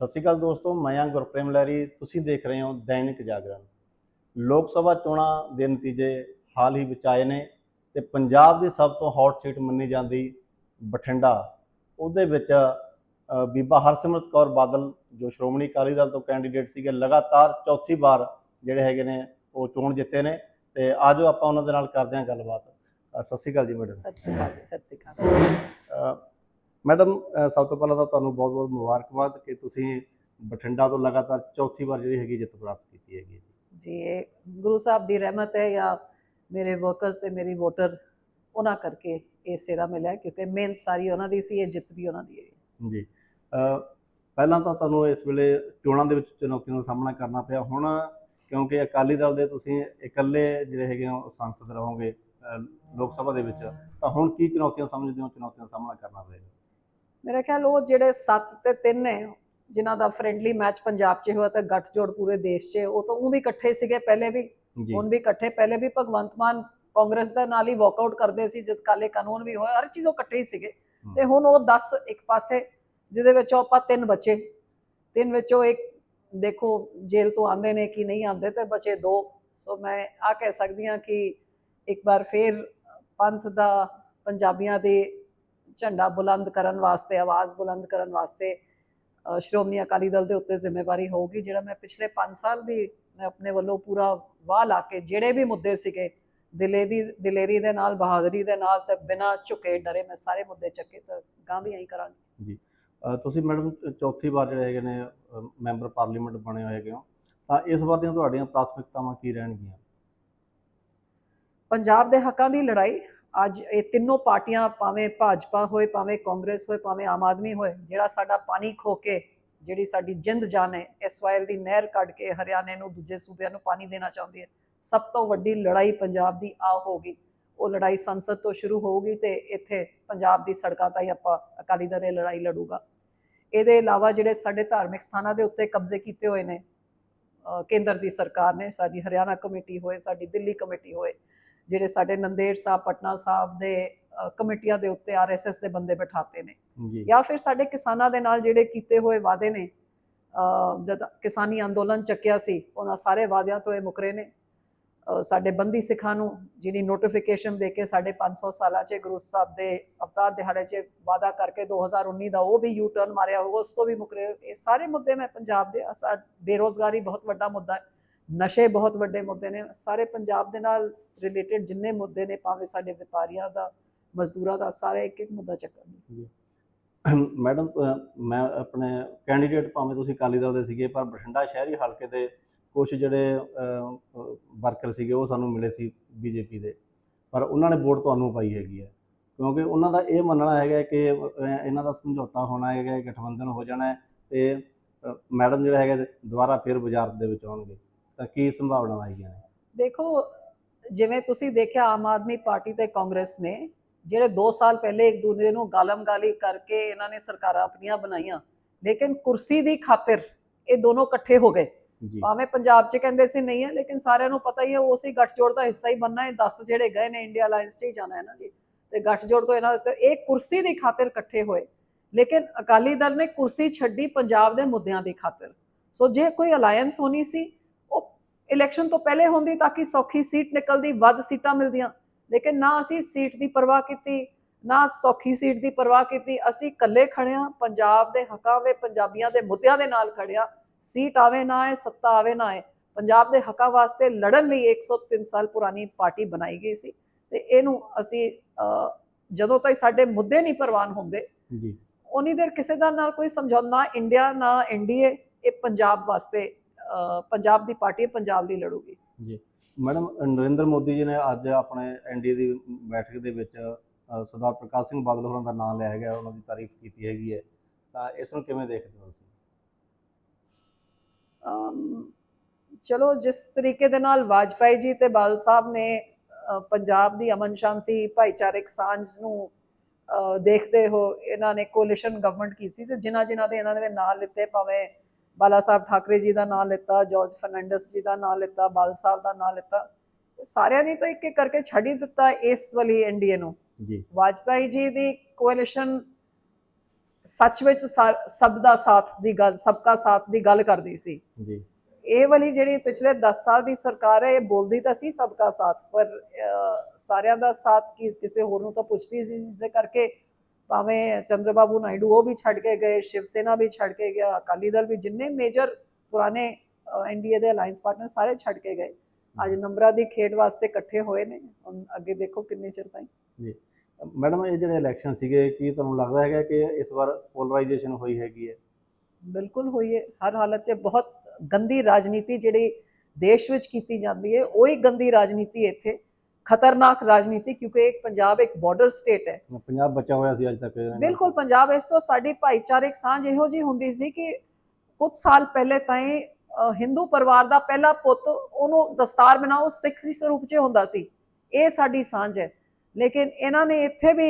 ਸਤਿ ਸ਼੍ਰੀ ਅਕਾਲ ਦੋਸਤੋ ਮੈਂ ਹਾਂ ਗੁਰਪ੍ਰੇਮ ਲਹਿਰੀ। ਤੁਸੀਂ ਦੇਖ ਰਹੇ ਹੋ ਦੈਨਿਕ ਜਾਗਰਣ। ਲੋਕ ਸਭਾ ਚੋਣਾਂ ਦੇ ਨਤੀਜੇ ਹਾਲ ਹੀ ਵਿੱਚ ਆਏ ਨੇ ਤੇ ਪੰਜਾਬ ਦੀ ਸਭ ਤੋਂ ਹੌਟ ਸੀਟ ਮੰਨੀ ਜਾਂਦੀ ਬਠਿੰਡਾ। ਉਹਦੇ ਵਿੱਚ ਬੀਬਾ ਹਰਸਿਮਰਤ ਕੌਰ ਬਾਦਲ ਜੋ ਸ਼੍ਰੋਮਣੀ ਅਕਾਲੀ ਦਲ ਤੋਂ ਕੈਂਡੀਡੇਟ ਸੀਗੇ ਲਗਾਤਾਰ ਚੌਥੀ ਵਾਰ ਜਿਹੜੇ ਹੈਗੇ ਨੇ ਉਹ ਚੋਣ ਜਿੱਤੇ ਨੇ ਤੇ ਆਜੋ ਆਪਾਂ ਉਹਨਾਂ ਦੇ ਨਾਲ ਕਰਦੇ ਹਾਂ ਗੱਲਬਾਤ। ਸਤਿ ਸ਼੍ਰੀ ਅਕਾਲ ਜੀ ਮੈਡਮ। ਸਤਿ ਸ੍ਰੀ ਅਕਾਲ ਸਤਿ ਸ੍ਰੀ ਅਕਾਲ। ਮੈਡਮ ਸਭ ਤੋਂ ਪਹਿਲਾਂ ਤਾਂ ਤੁਹਾਨੂੰ ਬਹੁਤ-ਬਹੁਤ ਮੁਬਾਰਕਬਾਦ ਕਿ ਤੁਸੀਂ ਬਠਿੰਡਾ ਤੋਂ ਲਗਾਤਾਰ ਚੌਥੀ ਵਾਰ ਜਿਹੜੀ ਹੈਗੀ ਜਿੱਤ ਪ੍ਰਾਪਤ ਕੀਤੀ ਹੈਗੀ ਜੀ। ਇਹ ਗੁਰੂ ਸਾਹਿਬ ਦੀ ਰਹਿਮਤ ਹੈ ਜਾਂ ਮੇਰੇ ਵਰਕਰਸ ਤੇ ਮੇਰੀ ਵੋਟਰ ਉਹਨਾਂ ਕਰਕੇ ਇਹ ਸਿਰਾ ਮਿਲਿਆ ਕਿਉਂਕਿ ਮਿਹਨਤ ਸਾਰੀ ਉਹਨਾਂ ਦੀ ਸੀ ਇਹ ਜਿੱਤ ਵੀ ਉਹਨਾਂ ਦੀ ਹੈ। ਜੀ ਪਹਿਲਾਂ ਤਾਂ ਤੁਹਾਨੂੰ ਇਸ ਵੇਲੇ ਚੋਣਾਂ ਦੇ ਵਿੱਚ ਚੁਣੌਤੀਆਂ ਦਾ ਸਾਹਮਣਾ ਕਰਨਾ ਪਿਆ। ਹੁਣ ਕਿਉਂਕਿ ਅਕਾਲੀ ਦਲ ਦੇ ਤੁਸੀਂ ਇਕੱਲੇ ਜਿਹੜੇ ਹੈਗੇ ਹੋ ਸੰਸਦ ਰਹੋਗੇ ਲੋਕ ਸਭਾ ਦੇ ਵਿੱਚ ਤਾਂ ਹੁਣ ਕੀ ਚੁਣੌਤੀਆਂ ਸਮਝਦੇ ਹੋ ਚੁਣੌਤੀਆਂ ਦਾ ਸਾਹਮਣਾ ਕਰਨਾ ਪਏਗਾ? ਮੇਰਾ ਖਿਆਲ ਉਹ ਜਿਹੜੇ 7 ਤੇ 3 ਨੇ ਜਿਨ੍ਹਾਂ ਦਾ ਫ੍ਰੈਂਡਲੀ ਮੈਚ ਪੰਜਾਬ 'ਚ ਹੋਇਆ ਤੇ ਗੱਠਜੋੜ ਪੂਰੇ ਦੇਸ਼ 'ਚ ਉਹ ਤਾਂ ਉਹ ਵੀ ਇਕੱਠੇ ਸੀਗੇ ਪਹਿਲੇ ਵੀ। ਹੁਣ ਵੀ ਇਕੱਠੇ ਪਹਿਲੇ ਵੀ ਭਗਵੰਤ ਮਾਨ ਕਾਂਗਰਸ ਦਾ ਨਾਲ ਹੀ ਵਾਕਆਊਟ ਕਰਦੇ ਸੀ ਜਦ ਕਾਲੇ ਕਾਨੂੰਨ ਵੀ ਹੋਏ ਹਰ ਚੀਜ਼ ਉਹ ਇਕੱਠੇ ਹੀ ਸੀਗੇ। ਤੇ ਹੁਣ ਉਹ 10 ਇੱਕ ਪਾਸੇ ਜਿਹਦੇ ਵਿੱਚੋਂ ਆਪਾਂ ਤਿੰਨ ਬੱਚੇ। ਤਿੰਨ ਵਿੱਚੋਂ ਇੱਕ ਦੇਖੋ ਜੇਲ੍ਹ ਤੋਂ ਆਉਂਦੇ ਨੇ ਕਿ ਨਹੀਂ ਆਉਂਦੇ ਤੇ ਬਚੇ ਦੋ। ਸੋ ਮੈਂ ਆ ਕਹਿ ਸਕਦੀ ਹਾਂ ਕਿ ਇੱਕ ਵਾਰ ਫੇਰ ਪੰਥ ਦਾ ਪੰਜਾਬੀਆਂ ਦੇ ਝੰਡਾ ਬੁਲੰਦ ਕਰਨ ਵਾਸਤੇ ਆਵਾਜ਼ ਬੁਲੰਦ ਕਰਨ ਵਾਸਤੇ ਸ਼੍ਰੋਮਣੀ ਅਕਾਲੀ ਦਲ ਦੇ ਉੱਤੇ ਜ਼ਿੰਮੇਵਾਰੀ ਹੋਊਗੀ ਜਿਹੜਾ ਮੈਂ ਪਿਛਲੇ 5 ਸਾਲ ਵੀ ਮੈਂ ਆਪਣੇ ਵੱਲੋਂ ਪੂਰਾ ਵਾਹ ਲਾ ਕੇ ਜਿਹੜੇ ਵੀ ਮੁੱਦੇ ਸੀਗੇ ਦਿਲੇ ਦੀ ਦਲੇਰੀ ਦੇ ਨਾਲ ਬਹਾਦਰੀ ਦੇ ਨਾਲ ਤੇ ਬਿਨਾਂ ਝੁਕੇ ਡਰੇ ਮੈਂ ਸਾਰੇ ਮੁੱਦੇ ਚੱਕੇ ਤਾਂ ਗਾਂ ਵੀ ਐਂ ਕਰਾਂਗੇ। ਅ, ਤੁਸੀਂ ਮੈਡਮ ਚੌਥੀ ਵਾਰ ਜਿਹੜੇ ਹੈਗੇ ਨੇ ਮੈਂਬਰ ਪਾਰਲੀਮੈਂਟ ਬਣੇ ਹੋਏ ਹੈਗੇ ਹੋ ਤਾਂ ਇਸ ਵਾਰ ਦੀਆਂ ਤੁਹਾਡੀਆਂ ਪ੍ਰਾਥਮਿਕਤਾਵਾਂ ਕੀ ਰਹਿਣਗੀਆਂ? ਪੰਜਾਬ ਦੇ ਹੱਕਾਂ ਦੀ ਲੜਾਈ ਅੱਜ ਇਹ ਤਿੰਨੋਂ ਪਾਰਟੀਆਂ ਭਾਵੇਂ ਭਾਜਪਾ ਹੋਏ, ਭਾਵੇਂ ਕਾਂਗਰਸ ਹੋਏ, ਭਾਵੇਂ ਆਮ ਆਦਮੀ ਹੋਏ, ਜਿਹੜਾ ਸਾਡਾ ਪਾਣੀ ਖੋ ਕੇ ਜਿਹੜੀ ਸਾਡੀ ਜਿੰਦ ਜਾਨ ਹੈ ਐਸਵਾਈਐਲ ਦੀ ਨਹਿਰ ਕੱਢ ਕੇ ਹਰਿਆਣੇ ਨੂੰ, ਦੂਜੇ ਸੂਬਿਆਂ ਨੂੰ ਪਾਣੀ ਦੇਣਾ ਚਾਹੁੰਦੀ ਹੈ। ਸਭ ਤੋਂ ਵੱਡੀ ਲੜਾਈ ਪੰਜਾਬ ਦੀ ਆ ਹੋਗੀ ਉਹ ਲੜਾਈ ਸੰਸਦ ਤੋਂ ਸ਼ੁਰੂ ਹੋਊਗੀ ਤੇ ਇੱਥੇ ਪੰਜਾਬ ਦੀ ਸੜਕਾਂ ਤਾਂ ਹੀ ਆਪਾਂ ਅਕਾਲੀ ਦਲ ਇਹ ਲੜਾਈ ਲੜੂਗਾ। ਇਹਦੇ ਇਲਾਵਾ ਜਿਹੜੇ ਸਾਡੇ ਧਾਰਮਿਕ ਸਥਾਨਾਂ ਦੇ ਉੱਤੇ ਕਬਜ਼ੇ ਕੀਤੇ ਹੋਏ ਨੇ ਕੇਂਦਰ ਦੀ ਸਰਕਾਰ ਨੇ, ਸਾਡੀ ਹਰਿਆਣਾ ਕਮੇਟੀ ਹੋਏ, ਸਾਡੀ ਦਿੱਲੀ ਕਮੇਟੀ ਹੋਏ ਜਿਹੜੇ ਸਾਡੇ ਨੰਦੇੜ ਸਾਹਿਬ ਪਟਨਾ ਸਾਹਿਬ ਦੇ ਕਮੇਟੀਆਂ ਦੇ ਉੱਤੇ ਆਰਐਸਐਸ ਦੇ ਬੰਦੇ ਬਿਠਾਤੇ ਨੇ। ਜੀ। ਜਾਂ ਫਿਰ ਸਾਡੇ ਕਿਸਾਨਾਂ ਦੇ ਨਾਲ ਜਿਹੜੇ ਕੀਤੇ ਹੋਏ ਵਾਅਦੇ ਨੇ ਜਦ ਕਿਸਾਨੀ ਅੰਦੋਲਨ ਚੱਕਿਆ ਸੀ ਉਹਨਾਂ ਸਾਰੇ ਵਾਅਦਿਆਂ ਤੋਂ ਇਹ ਮੁਕਰੇ ਨੇ। ਸਾਡੇ ਬੰਦੀ ਸਿੱਖਾਂ ਨੂੰ ਜਿਹੜੀ ਨੋਟੀਫਿਕੇਸ਼ਨ ਦੇ ਕੇ ਸਾਡੇ 500 ਸਾਲਾਂ 'ਚ ਗੁਰੂ ਸਾਹਿਬ ਦੇ ਅਵਤਾਰ ਦਿਹਾੜੇ 'ਚ ਵਾਅਦਾ ਕਰਕੇ 2019 ਦਾ ਉਹ ਵੀ ਯੂ ਟਰਨ ਮਾਰਿਆ ਹੋਊਗਾ ਉਸ ਤੋਂ ਵੀ ਮੁਕਰੇ। ਇਹ ਸਾਰੇ ਮੁੱਦੇ ਮੈਂ ਪੰਜਾਬ ਦੇ ਬੇਰੋਜ਼ਗਾਰੀ ਬਹੁਤ ਵੱਡਾ ਮੁੱਦਾ ਹੈ। ਨਸ਼ੇ ਬਹੁਤ ਵੱਡੇ ਮੁੱਦੇ ਨੇ, ਸਾਰੇ ਪੰਜਾਬ ਦੇ ਨਾਲ ਰਿਲੇਟਡ ਜਿੰਨੇ ਮੁੱਦੇ ਨੇ, ਭਾਵੇਂ ਸਾਡੇ ਵਪਾਰੀਆਂ ਦਾ, ਮਜ਼ਦੂਰਾਂ ਦਾ, ਸਾਰੇ ਇੱਕ ਇੱਕ ਮੁੱਦਾ ਚੱਕਾਂਗੇ ਮੈਡਮ ਮੈਂ ਆਪਣੇ ਕੈਂਡੀਡੇਟ ਭਾਵੇਂ ਤੁਸੀਂ ਅਕਾਲੀ ਦਲ ਦੇ ਸੀਗੇ, ਪਰ ਬਠਿੰਡਾ ਸ਼ਹਿਰੀ ਹਲਕੇ ਦੇ ਕੁਝ ਜਿਹੜੇ ਵਰਕਰ ਸੀਗੇ, ਉਹ ਸਾਨੂੰ ਮਿਲੇ ਸੀ ਬੀਜੇਪੀ ਦੇ। ਪਰ ਉਹਨਾਂ ਨੇ ਵੋਟ ਤੁਹਾਨੂੰ ਪਾਈ ਹੈਗੀ ਹੈ। ਕਿਉਂਕਿ ਉਹਨਾਂ ਦਾ ਇਹ ਮੰਨਣਾ ਹੈਗਾ ਕਿ ਇਹਨਾਂ ਦਾ ਸਮਝੌਤਾ ਹੋਣਾ ਹੈਗਾ ਗਠਬੰਧਨ ਹੋ ਜਾਣਾ ਹੈ ਤੇ ਮੈਡਮ ਜਿਹੜਾ ਹੈਗਾ ਦੁਬਾਰਾ ਫਿਰ ਬਾਜ਼ਾਰ ਦੇ ਵਿੱਚ ਆਉਣਗੇ। ਤਾਂ ਕੀ ਸੰਭਾਵਨਾਵਾਂ ਹੈਗੀਆਂ ਨੇ? ਦੇਖੋ ਜਿਵੇਂ ਤੁਸੀਂ ਦੇਖਿਆ ਆਮ ਆਦਮੀ ਪਾਰਟੀ ਤੇ ਕਾਂਗਰਸ ਨੇ ਜਿਹੜੇ 2 ਸਾਲ ਪਹਿਲੇ ਇੱਕ ਦੂਜੇ ਨੂੰ ਗਾਲਮ ਗਾਲੀ ਕਰਕੇ ਇਹਨਾਂ ਨੇ ਸਰਕਾਰਾਂ ਆਪਣੀਆਂ ਬਣਾਈਆਂ ਲੇਕਿਨ ਕੁਰਸੀ ਦੀ ਖਾਤਰ ਇਹ ਦੋਨੋਂ ਇਕੱਠੇ ਹੋ ਗਏ। ਭਾਵੇਂ ਪੰਜਾਬ 'ਚ ਕਹਿੰਦੇ ਸੀ ਨਹੀਂ ਹੈ ਲੇਕਿਨ ਸਾਰਿਆਂ ਨੂੰ ਪਤਾ ਹੀ ਹੈ ਉਸੇ ਗੱਠਜੋੜ ਦਾ ਹਿੱਸਾ ਹੀ ਬਣਨਾ ਹੈ। 10 ਜਿਹੜੇ ਗਏ ਨੇ ਇੰਡੀਆ ਅਲਾਈਅੰਸ 'ਚ ਹੀ ਜਾਣਾ ਹੈ ਨਾ ਜੀ। ਤੇ ਗੱਠਜੋੜ ਤੋਂ ਇਹਨਾਂ ਦੇ ਇਹ ਕੁਰਸੀ ਦੀ ਖਾਤਰ ਇਕੱਠੇ ਹੋਏ। ਲੇਕਿਨ ਅਕਾਲੀ ਦਲ ਨੇ ਕੁਰਸੀ ਛੱਡੀ ਪੰਜਾਬ ਦੇ ਮੁੱਦਿਆਂ ਦੀ ਖਾਤਰ। ਸੋ ਜੇ ਕੋਈ ਅਲਾਈਅੰਸ ਹੋਣੀ ਸੀ ਇਲੈਕਸ਼ਨ ਤੋਂ ਪਹਿਲੇ ਹੁੰਦੀ ਤਾਂ ਕਿ ਸੌਖੀ ਸੀਟ ਨਿਕਲਦੀ ਵੱਧ ਸੀਟਾਂ ਮਿਲਦੀਆਂ। ਲੇਕਿਨ ਨਾ ਅਸੀਂ ਸੀਟ ਦੀ ਪਰਵਾਹ ਕੀਤੀ ਨਾ ਸੌਖੀ ਸੀਟ ਦੀ ਪਰਵਾਹ ਕੀਤੀ। ਅਸੀਂ ਇਕੱਲੇ ਖੜਿਆ ਪੰਜਾਬ ਦੇ ਹੱਕਾਂ ਵੇ ਪੰਜਾਬੀਆਂ ਦੇ ਮੁੱਦਿਆਂ ਦੇ ਨਾਲ ਖੜਿਆ ਸੀਟ ਆਵੇ ਨਾ ਆਏ ਸੱਤਾ ਆਵੇ ਨਾ ਆਏ। ਪੰਜਾਬ ਦੇ ਹੱਕਾਂ ਵਾਸਤੇ ਲੜਨ ਲਈ 103 ਸਾਲ ਪੁਰਾਣੀ ਪਾਰਟੀ ਬਣਾਈ ਗਈ ਸੀ। ਤੇ ਇਹਨੂੰ ਅਸੀਂ ਜਦੋਂ ਤਾਈਂ ਸਾਡੇ ਮੁੱਦੇ ਨਹੀਂ ਪ੍ਰਵਾਨ ਹੁੰਦੇ ਜੀ। ਉਨੀ ਦੇਰ ਕਿਸੇ ਦਾ ਨਾਲ ਕੋਈ ਸਮਝੌਤਾ ਨਾ ਇੰਡੀਆ ਨਾ ਐਨਡੀਏ ਇਹ ਪੰਜਾਬ ਵਾਸਤੇ ਪੰਜਾਬ ਦੀ ਪਾਰਟੀ ਪੰਜਾਬ ਲਈ ਲੜੂਗੀ। ਜੀ। ਮੈਡਮ ਨਰਿੰਦਰ ਮੋਦੀ ਜੀ ਨੇ ਅੱਜ ਆਪਣੇ ਐਨਡੀਏ ਦੀ ਬੈਠਕ ਦੇ ਵਿੱਚ ਸਰਦਾਰ ਪ੍ਰਕਾਸ਼ ਸਿੰਘ ਬਾਦਲ ਹੋਰਾਂ ਦਾ ਨਾਮ ਲਿਆ ਹੈਗਾ ਉਹਨਾਂ ਦੀ ਤਾਰੀਫ ਕੀਤੀ ਹੈਗੀ ਹੈ। ਤਾਂ ਇਸ ਨੂੰ ਕਿਵੇਂ ਦੇਖਦੇ ਹੋ ਤੁਸੀਂ? ਚਲੋ ਜਿਸ ਤਰੀਕੇ ਦੇ ਨਾਲ ਵਾਜਪਾਈ ਜੀ ਤੇ ਬਾਦਲ ਸਾਹਿਬ ਨੇ ਪੰਜਾਬ ਦੀ ਅਮਨ ਸ਼ਾਂਤੀ ਭਾਈਚਾਰਕ ਸਾਂਝ ਨੂੰ ਦੇਖਦੇ ਹੋ ਇਹਨਾਂ ਨੇ ਕੋਲੀਸ਼ਨ ਗਵਰਨਮੈਂਟ ਕੀਤੀ ਤੇ ਜਿਨ੍ਹਾਂ ਜਿਨ੍ਹਾਂ ਦੇ ਇਹਨਾਂ ਨੇ ਨਾਂ ਲਿੱਤੇ ਭਾਵੇਂ ਬਾਲਾ ਸਾਹਿਬ ਠਾਕਰੇ ਜੀ ਦਾ ਨਾਂ ਲਿੱਤਾ ਜਾਰਜ ਫਰਨੈਂਡਸ ਜੀ ਦਾ ਨਾਂ ਲਿੱਤਾ ਬਾਲ ਸਾਹਿਬ ਦਾ ਨਾਂ ਲਿੱਤਾ। ਸਾਰਿਆਂ ਨੇ ਤਾਂ ਇੱਕ ਇੱਕ ਕਰਕੇ ਛੱਡ ਹੀ ਦਿੱਤਾ ਇਸ ਵਾਲੀ ਐਨਡੀਏ ਨੂੰ। ਜੀ। ਵਾਜਪਾਈ ਜੀ ਦੀ ਕੋalition ਸੱਚ ਵਿੱਚ ਸਭ ਦਾ ਸਾਥ ਦੀ ਗੱਲ ਸਬਕਾ ਸਾਥ ਦੀ ਗੱਲ ਕਰਦੀ ਸੀ। ਜੀ। ਇਹ ਵਾਲੀ ਜਿਹੜੀ ਪਿਛਲੇ 10 ਸਾਲ ਦੀ ਸਰਕਾਰ ਹੈ ਇਹ ਬੋਲਦੀ ਤਾਂ ਸੀ ਸਬਕਾ ਸਾਥ ਪਰ ਸਾਰਿਆਂ ਦਾ ਸਾਥ ਕਿਸੇ ਹੋਰ ਨੂੰ ਤਾਂ ਪੁੱਛਦੀ ਸੀ ਜਿਸ ਦੇ ਕਰਕੇ ਭਾਵੇਂ ਚੰਦਰਬਾਬੂ ਨਾਇਡੂ ਉਹ ਵੀ ਛੱਡ ਕੇ ਗਏ ਸ਼ਿਵ ਸੈਨਾ ਵੀ ਛੱਡ ਕੇ ਗਿਆ ਅਕਾਲੀ ਦਲ ਵੀ ਜਿੰਨੇ ਮੇਜਰ ਪੁਰਾਣੇ ਐਨਡੀਏ ਦੇ ਅਲਾਈਅੰਸ ਪਾਰਟਨਰ ਸਾਰੇ ਛੱਡ ਕੇ ਗਏ। ਅੱਜ ਨੰਬਰਾਂ ਦੀ ਖੇਡ ਵਾਸਤੇ ਇਕੱਠੇ ਹੋਏ ਨੇ। ਹੁਣ ਅੱਗੇ ਦੇਖੋ ਕਿੰਨੇ ਚਿਰ ਤਾਈਂ। ਮੈਡਮ ਇਹ ਜਿਹੜੇ ਇਲੈਕਸ਼ਨ ਸੀਗੇ ਕੀ ਤੁਹਾਨੂੰ ਲੱਗਦਾ ਹੈਗਾ ਕਿ ਇਸ ਵਾਰ ਪੋਲਰਾਈਜੇਸ਼ਨ ਹੋਈ ਹੈਗੀ ਹੈ? ਬਿਲਕੁਲ ਹੋਈ ਹੈ। ਹਰ ਹਾਲਤ 'ਚ ਬਹੁਤ ਗੰਦੀ ਰਾਜਨੀਤੀ ਜਿਹੜੀ ਦੇਸ਼ ਵਿੱਚ ਕੀਤੀ ਜਾਂਦੀ ਹੈ ਉਹੀ ਗੰਦੀ ਰਾਜਨੀਤੀ ਇੱਥੇ। ਖਤਰਨਾਕ ਰਾਜਨੀਤੀ ਕਿਉਂਕਿ ਇੱਕ ਪੰਜਾਬ ਇੱਕ ਬਾਰਡਰ ਸਟੇਟ ਹੈ। ਪੰਜਾਬ ਬਚਾ ਹੋਇਆ ਸੀ ਅੱਜ ਤੱਕ। ਬਿਲਕੁਲ ਪੰਜਾਬ ਇਸ ਤੋਂ ਸਾਡੀ ਭਾਈਚਾਰਕ ਸਾਂਝ ਇਹੋ ਜੀ ਹੁੰਦੀ ਸੀ ਕਿ ਕੁਝ ਸਾਲ ਪਹਿਲੇ ਤਾਈਂ ਅ, ਹਿੰਦੂ ਪਰਿਵਾਰ ਦਾ ਪਹਿਲਾ ਪੁੱਤ ਉਹਨੂੰ ਦਸਤਾਰ ਬਣਾਓ ਸਿੱਖ ਦੀ ਸਰੂਪ 'ਚ ਹੁੰਦਾ ਸੀ। ਇਹ ਸਾਡੀ ਸਾਂਝ ਹੈ। ਲੇਕਿਨ ਇਹਨਾਂ ਨੇ ਇੱਥੇ ਵੀ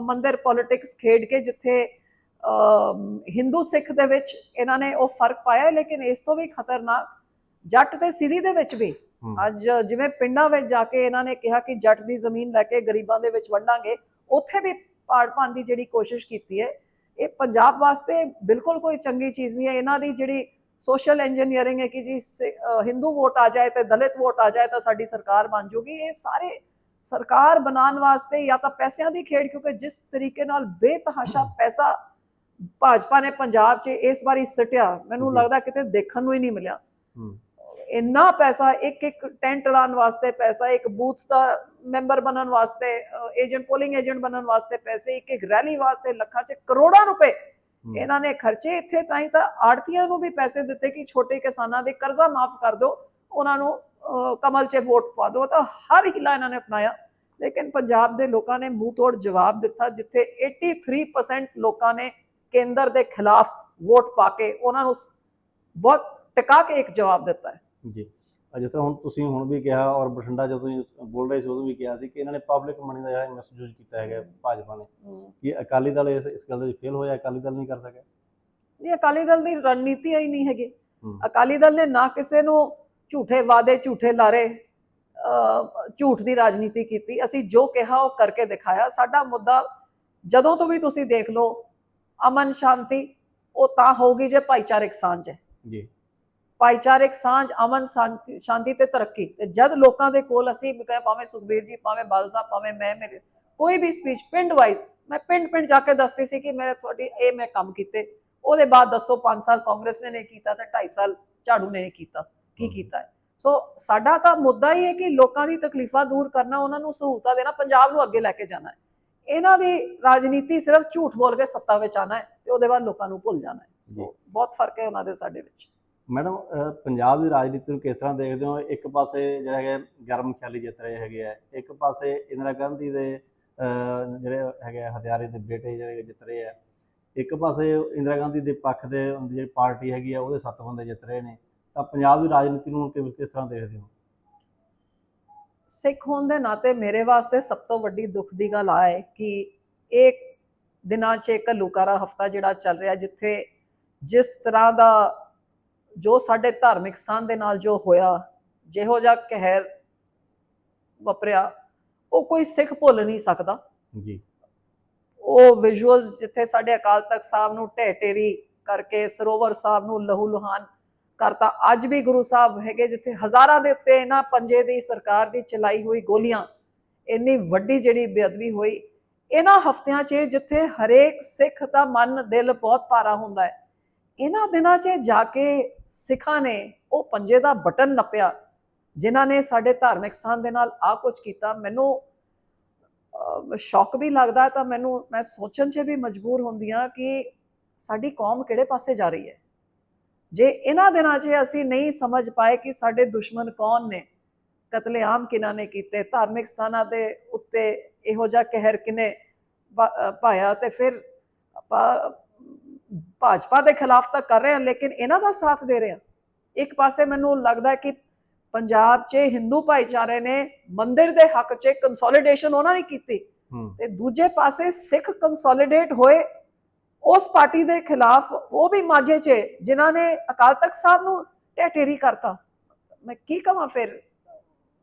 ਮੰਦਿਰ ਪੋਲਿਟਿਕਸ ਖੇਡ ਕੇ ਜਿੱਥੇ ਹਿੰਦੂ ਸਿੱਖ ਦੇ ਵਿੱਚ ਇਹਨਾਂ ਨੇ ਉਹ ਫ਼ਰਕ ਪਾਇਆ ਲੇਕਿਨ ਇਸ ਤੋਂ ਵੀ ਖਤਰਨਾਕ ਜੱਟ ਤੇ ਸਿਰੀ ਦੇ ਵਿੱਚ ਵੀ। ਅੱਜ ਜਿਵੇਂ ਪਿੰਡਾਂ ਵਿੱਚ ਜਾ ਕੇ ਇਹਨਾਂ ਨੇ ਕਿਹਾ ਕਿ ਜੱਟ ਦੀ ਜ਼ਮੀਨ ਲੈ ਕੇ ਗਰੀਬਾਂ ਦੇ ਵਿੱਚ ਵੰਡਾਂਗੇ ਉੱਥੇ ਵੀ ਪਾੜ ਦੀ ਜਿਹੜੀ ਕੋਸ਼ਿਸ਼ ਕੀਤੀ ਹੈ ਇਹ ਪੰਜਾਬ ਵਾਸਤੇ ਬਿਲਕੁਲ ਕੋਈ ਚੰਗੀ ਚੀਜ਼ ਨਹੀਂ ਹੈ। ਇਹਨਾਂ ਦੀ ਜਿਹੜੀ ਸੋਸ਼ਲ ਇੰਜੀਨੀਅਰਿੰਗ ਹੈ ਕਿ ਜੀ ਹਿੰਦੂ ਵੋਟ ਆ ਜਾਏ ਤੇ ਦਲਿਤ ਵੋਟ ਆ ਜਾਏ ਤਾਂ ਸਾਡੀ ਸਰਕਾਰ ਬਣ ਜੂਗੀ। ਇਹ ਸਾਰੇ ਸਰਕਾਰ ਬਣਾਉਣ ਵਾਸਤੇ ਜਾਂ ਤਾਂ ਪੈਸਿਆਂ ਦੀ ਖੇਡ ਕਿਉਂਕਿ ਜਿਸ ਤਰੀਕੇ ਨਾਲ ਬੇਤਹਾਸ਼ਾ ਪੈਸਾ ਭਾਜਪਾ ਨੇ ਪੰਜਾਬ 'ਚ ਇਸ ਵਾਰੀ ਸਟਿਆ ਮੈਨੂੰ। ਲੱਗਦਾ ਕਿਤੇ ਦੇਖਣ ਨੂੰ ਹੀ ਨਹੀਂ ਮਿਲਿਆ। ਇੰਨਾ ਪੈਸਾ ਇੱਕ ਇੱਕ ਟੈਂਟ ਲਾਉਣ ਵਾਸਤੇ ਪੈਸਾ ਇੱਕ ਬੂਥ ਦਾ ਮੈਂਬਰ ਬਣਨ ਵਾਸਤੇ ਏਜੰਟ ਪੋਲਿੰਗ ਏਜੰਟ ਬਣਨ ਵਾਸਤੇ ਪੈਸੇ ਇੱਕ ਇੱਕ ਰੈਲੀ ਵਾਸਤੇ ਲੱਖਾਂ 'ਚ ਕਰੋੜਾਂ ਰੁਪਏ। ਇਹਨਾਂ ਨੇ ਖਰਚੇ ਇੱਥੇ ਤਾਂ ਹੀ ਤਾਂ ਆੜਤੀਆਂ ਨੂੰ ਵੀ ਪੈਸੇ ਦਿੱਤੇ ਕਿ ਛੋਟੇ ਕਿਸਾਨਾਂ ਦੇ ਕਰਜ਼ਾ ਮਾਫ ਕਰ ਦਿਓ ਉਹਨਾਂ ਨੂੰ ਕਮਲ 'ਚ ਵੋਟ ਪਾ ਦਿਓ ਤਾਂ ਹਰ ਹਿੱਲਾ ਇਹਨਾਂ ਨੇ ਅਪਣਾਇਆ ਲੇਕਿਨ ਪੰਜਾਬ ਦੇ ਲੋਕਾਂ ਨੇ ਮੂੰਹ ਤੋੜ ਜਵਾਬ ਦਿੱਤਾ ਜਿੱਥੇ 83% ਲੋਕਾਂ ਨੇ ਕੇਂਦਰ ਦੇ ਖਿਲਾਫ ਵੋਟ ਪਾ ਕੇ ਉਹਨਾਂ ਨੂੰ ਬਹੁਤ ਟਿਕਾ ਕੇ ਇੱਕ ਜਵਾਬ ਦਿੱਤਾ ਹੈ ਜੀ। ਜਿਸ ਤਰ੍ਹਾਂ ਹੁਣ ਤੁਸੀਂ ਹੁਣ ਵੀ ਕਿਹਾ ਔਰ ਬਠਿੰਡਾ ਜਦੋਂ ਤੁਸੀਂ ਬੋਲ ਰਹੇ ਸੀ ਉਦੋਂ ਵੀ ਕਿਹਾ ਸੀ ਕਿ ਇਹਨਾਂ ਨੇ ਪਬਲਿਕ ਮਨੀ ਦਾ ਜਿਹੜਾ ਮਿਸਯੂਜ਼ ਕੀਤਾ ਹੈਗਾ ਭਾਜਪਾ ਨੇ ਕਿ ਅਕਾਲੀ ਦਲ ਇਸ ਇਸ ਗੱਲ ਦੇ ਵਿੱਚ ਫੇਲ ਹੋਇਆ ਅਕਾਲੀ ਦਲ ਨਹੀਂ ਕਰ ਸਕਿਆ। ਇਹ ਅਕਾਲੀ ਦਲ ਦੀ ਰਣਨੀਤੀ ਹੀ ਨਹੀਂ ਹੈਗੀ। ਅਕਾਲੀ ਦਲ ਨੇ ਨਾ ਕਿਸੇ ਨੂੰ ਝੂਠੇ ਵਾਅਦੇ ਝੂਠੇ ਲਾਰੇ ਝੂਠ ਦੀ ਰਾਜਨੀਤੀ ਕੀਤੀ। ਅਸੀਂ ਜੋ ਕਿਹਾ ਉਹ ਕਰਕੇ ਦਿਖਾਇਆ। ਸਾਡਾ ਮੁੱਦਾ ਜਦੋਂ ਤੋਂ ਵੀ ਤੁਸੀਂ ਦੇਖ ਲਓ ਅਮਨ ਸ਼ਾਂਤੀ ਉਹ ਤਾਂ ਹੋਊਗੀ ਜੇ ਭਾਈਚਾਰਕ ਸਾਂਝ ਹੈ। ਜੀ। ਭਾਈਚਾਰਕ ਸਾਂਝ ਅਮਨ ਸ਼ਾਂਤੀ ਸ਼ਾਂਤੀ ਤੇ ਤਰੱਕੀ। ਤੇ ਜਦ ਲੋਕਾਂ ਦੇ ਕੋਲ ਅਸੀਂ ਭਾਵੇਂ ਸੁਖਬੀਰ ਜੀ ਭਾਵੇਂ ਬਾਲ ਸਾਹਿਬ ਭਾਵੇਂ ਮੈਂ ਮੇਰੇ ਕੋਈ ਵੀ ਸਪੀਚ ਪਿੰਡ ਵਾਈਜ਼ ਮੈਂ ਪਿੰਡ ਪਿੰਡ ਜਾ ਕੇ ਦੱਸਦੀ ਸੀ ਕਿ ਮੈਂ ਤੁਹਾਡੀ ਇਹ ਮੈਂ ਕੰਮ ਕੀਤੇ। ਉਹਦੇ ਬਾਅਦ ਦੱਸੋ 5 ਸਾਲ ਕਾਂਗਰਸ ਨੇ ਨਹੀਂ ਕੀਤਾ ਤੇ 2.5 ਸਾਲ ਝਾੜੂ ਨੇ ਨਹੀਂ ਕੀਤਾ। ਕੀ। ਕੀਤਾ? ਸੋ ਸਾਡਾ ਤਾਂ ਮੁੱਦਾ ਹੀ ਹੈ ਕਿ ਲੋਕਾਂ ਦੀ ਤਕਲੀਫਾਂ ਦੂਰ ਕਰਨਾ ਉਹਨਾਂ ਨੂੰ ਸਹੂਲਤਾਂ ਦੇਣਾ ਪੰਜਾਬ ਨੂੰ ਅੱਗੇ ਲੈ ਕੇ ਜਾਣਾ ਹੈ। ਇਹਨਾਂ ਦੀ ਰਾਜਨੀਤੀ ਸਿਰਫ ਝੂਠ ਬੋਲ ਕੇ ਸੱਤਾ ਵਿੱਚ ਆਣਾ ਹੈ ਤੇ ਉਹਦੇ ਬਾਅਦ ਲੋਕਾਂ ਨੂੰ ਭੁੱਲ ਜਾਣਾ ਹੈ। ਸੋ ਬਹੁਤ ਫ਼ਰਕ ਹੈ ਉਹਨਾਂ ਦੇ ਸਾਡੇ ਵਿੱਚ। ਮੈਡਮ ਪੰਜਾਬ ਦੀ ਰਾਜਨੀਤੀ ਨੂੰ ਕਿਸ ਤਰ੍ਹਾਂ ਦੇਖਦੇ ਹੋ? ਇੱਕ ਪਾਸੇ ਜਿਹੜਾ ਹੈਗਾ ਗਰਮ ਖਿਆਲੀ ਜਿੱਤ ਰਹੇ ਹੈਗੇ ਆ, ਇੱਕ ਪਾਸੇ ਇੰਦਰਾ ਗਾਂਧੀ ਦੇ, ਅਹ ਜਿਹੜੇ ਹੈਗੇ ਆ ਹਥਿਆਰੇ ਦੇ ਬੇਟੇ ਜਿਹੜੇ ਜਿੱਤ ਰਹੇ ਆ, ਇੱਕ ਪਾਸੇ ਇੰਦਰਾ ਗਾਂਧੀ ਦੇ ਪੱਖ ਦੇ ਜਿਹੜੀ ਪਾਰਟੀ ਹੈਗੀ ਆ, ਉਹਦੇ ਸੱਤ ਬੰਦੇ ਜਿੱਤ ਰਹੇ ਨੇ। ਤਾਂ ਪੰਜਾਬ ਦੀ ਰਾਜਨੀਤੀ ਨੂੰ ਕਿਸ ਤਰ੍ਹਾਂ ਦੇਖਦੇ ਹੋ? ਸਿੱਖ ਹੋਣ ਦੇ ਨਾਤੇ ਮੇਰੇ ਵਾਸਤੇ ਸਭ ਤੋਂ ਵੱਡੀ ਦੁੱਖ ਦੀ ਗੱਲ ਆ ਹੈ ਕਿ ਇਹ ਦਿਨਾਂ 'ਚ ਇੱਕ ਲੁਕਾਰਾ ਹਫਤਾ ਜਿਹੜਾ ਚੱਲ ਰਿਹਾ, ਜਿੱਥੇ ਜਿਸ ਤਰ੍ਹਾਂ ਦਾ ਜੋ ਸਾਡੇ ਧਾਰਮਿਕ ਸਥਾਨ ਦੇ ਨਾਲ ਜੋ ਹੋਇਆ ਜਿਹੋ ਜਿਹਾ ਕਹਿਰ ਵਾਪਰਿਆ ਉਹ ਕੋਈ ਸਿੱਖ ਭੁੱਲ ਨਹੀਂ ਸਕਦਾ। ਜੀ। ਉਹ ਵਿਜ਼ੂਅਲਸ ਜਿੱਥੇ ਸਾਡੇ ਅਕਾਲ ਤਖਤ ਸਾਹਿਬ ਨੂੰ ਢਹਿ ਢੇਰੀ ਕਰਕੇ ਸਰੋਵਰ ਸਾਹਿਬ ਨੂੰ ਲਹੂ ਲੁਹਾਨ ਕਰਤਾ ਅੱਜ ਵੀ ਗੁਰੂ ਸਾਹਿਬ ਹੈਗੇ ਜਿੱਥੇ ਹਜ਼ਾਰਾਂ ਦੇ ਉੱਤੇ ਇਹਨਾਂ ਪੰਜੇ ਦੀ ਸਰਕਾਰ ਦੀ ਚਲਾਈ ਹੋਈ ਗੋਲੀਆਂ ਇੰਨੀ ਵੱਡੀ ਜਿਹੜੀ ਬੇਅਦਬੀ ਹੋਈ ਇਹਨਾਂ ਹਫ਼ਤਿਆਂ 'ਚ ਜਿੱਥੇ ਹਰੇਕ ਸਿੱਖ ਦਾ ਮਨ ਦਿਲ ਬਹੁਤ ਭਾਰਾ ਹੁੰਦਾ ਹੈ। ਇਹਨਾਂ ਦਿਨਾਂ 'ਚ ਜਾ ਕੇ ਸਿੱਖਾਂ ਨੇ ਉਹ ਪੰਜੇ ਦਾ ਬਟਨ ਨੱਪਿਆ, ਜਿਨ੍ਹਾਂ ਨੇ ਸਾਡੇ ਧਾਰਮਿਕ ਸਥਾਨ ਦੇ ਨਾਲ ਆ ਕੁਝ ਕੀਤਾ। ਮੈਨੂੰ ਸ਼ੌਕ ਵੀ ਲੱਗਦਾ ਤਾਂ ਮੈਨੂੰ, ਮੈਂ ਸੋਚਣ 'ਚ ਵੀ ਮਜਬੂਰ ਹੁੰਦੀ ਹਾਂ ਕਿ ਸਾਡੀ ਕੌਮ ਕਿਹੜੇ ਪਾਸੇ ਜਾ ਰਹੀ ਹੈ। ਜੇ ਇਹਨਾਂ ਦਿਨਾਂ 'ਚ ਅਸੀਂ ਨਹੀਂ ਸਮਝ ਪਾਏ ਕਿ ਸਾਡੇ ਦੁਸ਼ਮਣ ਕੌਣ ਨੇ, ਕਤਲੇਆਮ ਕਿਹਨਾਂ ਨੇ ਕੀਤੇ, ਧਾਰਮਿਕ ਸਥਾਨਾਂ ਦੇ ਉੱਤੇ ਇਹੋ ਜਿਹਾ ਕਹਿਰ ਕਿਨੇ ਪਾਇਆ, ਤੇ ਫਿਰ ਆਪਾਂ ਭਾਜਪਾ ਦੇ ਖਿਲਾਫ ਤਾਂ ਕਰ ਰਹੇ ਹਾਂ ਲੇਕਿਨ ਇਹਨਾਂ ਦਾ ਸਾਥ ਦੇ ਰਹੇ ਹਾਂ ਇੱਕ ਪਾਸੇ ਮੈਨੂੰ ਲੱਗਦਾ ਕਿ ਪੰਜਾਬ 'ਚ ਹਿੰਦੂ ਭਾਈਚਾਰੇ ਨੇ ਮੰਦਿਰ ਦੇ ਹੱਕ 'ਚ ਕੰਸੋਲੀਡੇਸ਼ਨ ਉਹਨਾਂ ਨੇ ਕੀਤੀ ਤੇ ਦੂਜੇ ਪਾਸੇ ਸਿੱਖ ਕੰਸੋਲੀਡੇਟ ਹੋਏ ਉਸ ਪਾਰਟੀ ਦੇ ਖਿਲਾਫ ਉਹ ਵੀ ਮਾਝੇ 'ਚ ਜਿਨ੍ਹਾਂ ਨੇ ਅਕਾਲ ਤਖਤ ਸਾਹਿਬ ਨੂੰ ਟੈਟੇਰੀ ਕਰਤਾ। ਮੈਂ ਕੀ ਕਹਾਂ ਫਿਰ?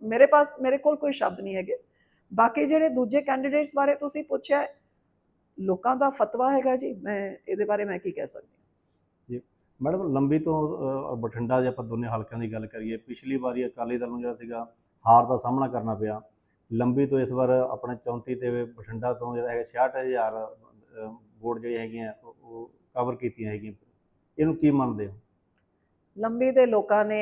ਮੇਰੇ ਪਾਸ ਮੇਰੇ ਕੋਲ ਕੋਈ ਸ਼ਬਦ ਨਹੀਂ ਹੈਗੇ। ਬਾਕੀ ਜਿਹੜੇ ਦੂਜੇ ਕੈਂਡੀਡੇਟਸ ਬਾਰੇ ਤੁਸੀਂ ਪੁੱਛਿਆ ਲੋਕਾਂ ਦਾ ਫਤਵਾ ਹੈਗਾ ਜੀ ਮੈਂ ਇਹਦੇ ਬਾਰੇ ਮੈਂ ਕੀ ਕਹਿ ਸਕਦੀ ਹਾਂ। ਮੈਡਮ ਲੰਬੀ ਤੋਂ ਬਠਿੰਡਾ ਜੇ ਆਪਾਂ ਦੋਨੇ ਹਲਕਿਆਂ ਦੀ ਗੱਲ ਕਰੀਏ ਪਿਛਲੀ ਵਾਰੀ ਅਕਾਲੀ ਦਲ ਨੂੰ ਜਿਹੜਾ ਸੀਗਾ ਹਾਰ ਦਾ ਸਾਹਮਣਾ ਕਰਨਾ ਪਿਆ। ਲੰਬੀ ਤੋਂ ਇਸ ਵਾਰ ਆਪਣੇ 34 ਤੇ ਬਠਿੰਡਾ ਤੋਂ ਜਿਹੜਾ ਹੈਗਾ 66000 ਅ, ਵੋਟ ਜਿਹੜੀਆਂ ਹੈਗੀਆਂ ਉਹ- ਕਵਰ ਕੀਤੀਆਂ ਹੈਗੀਆਂ। ਇਹਨੂੰ ਕੀ ਮੰਨਦੇ ਹੋ? ਲੰਬੀ ਦੇ ਲੋਕਾਂ ਨੇ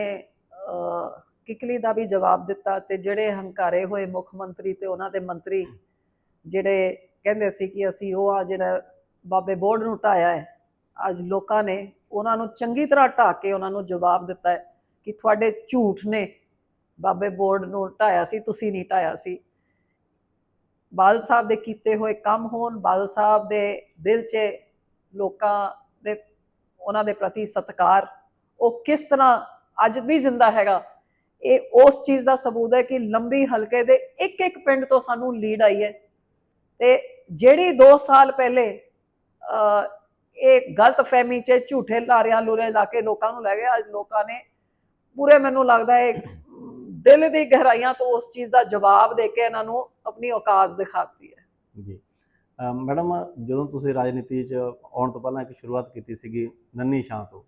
ਕਿਕਲੀ ਦਾ ਵੀ ਜਵਾਬ ਦਿੱਤਾ ਤੇ ਜਿਹੜੇ ਹੰਕਾਰੇ ਹੋਏ ਮੁੱਖ ਮੰਤਰੀ ਤੇ ਉਹਨਾਂ ਦੇ ਮੰਤਰੀ ਜਿਹੜੇ ਕਹਿੰਦੇ ਸੀ ਕਿ ਅਸੀਂ ਉਹ ਆ ਜਿਹੜਾ ਬਾਬੇ ਬੋਰਡ ਨੂੰ ਢਾਇਆ ਹੈ, ਅੱਜ ਲੋਕਾਂ ਨੇ ਉਹਨਾਂ ਨੂੰ ਚੰਗੀ ਤਰ੍ਹਾਂ ਢਾ ਕੇ ਉਹਨਾਂ ਨੂੰ ਜਵਾਬ ਦਿੱਤਾ ਹੈ ਕਿ ਤੁਹਾਡੇ ਝੂਠ ਨੇ ਬਾਬੇ ਬੋਰਡ ਨੂੰ ਢਾਇਆ ਸੀ, ਤੁਸੀਂ ਨਹੀਂ ਢਾਇਆ ਸੀ। ਬਾਦਲ ਸਾਹਿਬ ਦੇ ਕੀਤੇ ਹੋਏ ਕੰਮ ਹੋਣ, ਬਾਦਲ ਸਾਹਿਬ ਦੇ ਦਿਲ 'ਚ ਲੋਕਾਂ ਦੇ, ਉਹਨਾਂ ਦੇ ਪ੍ਰਤੀ ਸਤਿਕਾਰ, ਉਹ ਕਿਸ ਤਰ੍ਹਾਂ ਅੱਜ ਵੀ ਜ਼ਿੰਦਾ ਹੈਗਾ, ਇਹ ਉਸ ਚੀਜ਼ ਦਾ ਸਬੂਤ ਹੈ ਕਿ ਲੰਬੀ ਹਲਕੇ ਦੇ ਇੱਕ ਇੱਕ ਪਿੰਡ ਤੋਂ ਸਾਨੂੰ ਲੀਡ ਆਈ ਹੈ ਤੇ ਜਿਹੜੀ 2 ਸਾਲ ਪਹਿਲੇ ਇਹ ਗਲਤ ਫਹਿਮੀ 'ਚ ਝੂਠੇ ਲਾਰਿਆਂ ਲੂਰੇ ਲਾ ਕੇ ਲੋਕਾਂ ਨੂੰ ਲੈ ਗਿਆ ਅੱਜ ਲੋਕਾਂ ਨੇ ਪੂਰੇ ਮੈਨੂੰ ਲੱਗਦਾ ਹੈ ਦਿਲ ਦੀ ਗਹਿਰਾਈਆਂ ਤੋਂ ਉਸ ਚੀਜ਼ ਦਾ ਜਵਾਬ ਦੇ ਕੇ ਇਹਨਾਂ ਨੂੰ ਆਪਣੀ ਔਕਾਤ ਦਿਖਾਤੀ ਹੈ। ਜੀ। ਮੈਡਮ, ਜਦੋਂ ਤੁਸੀਂ ਰਾਜਨੀਤੀ 'ਚ ਆਉਣ ਤੋਂ ਪਹਿਲਾਂ ਇੱਕ ਸ਼ੁਰੂਆਤ ਕੀਤੀ ਸੀਗੀ ਨੰਨੀ ਸ਼ਾਂ ਤੋਂ,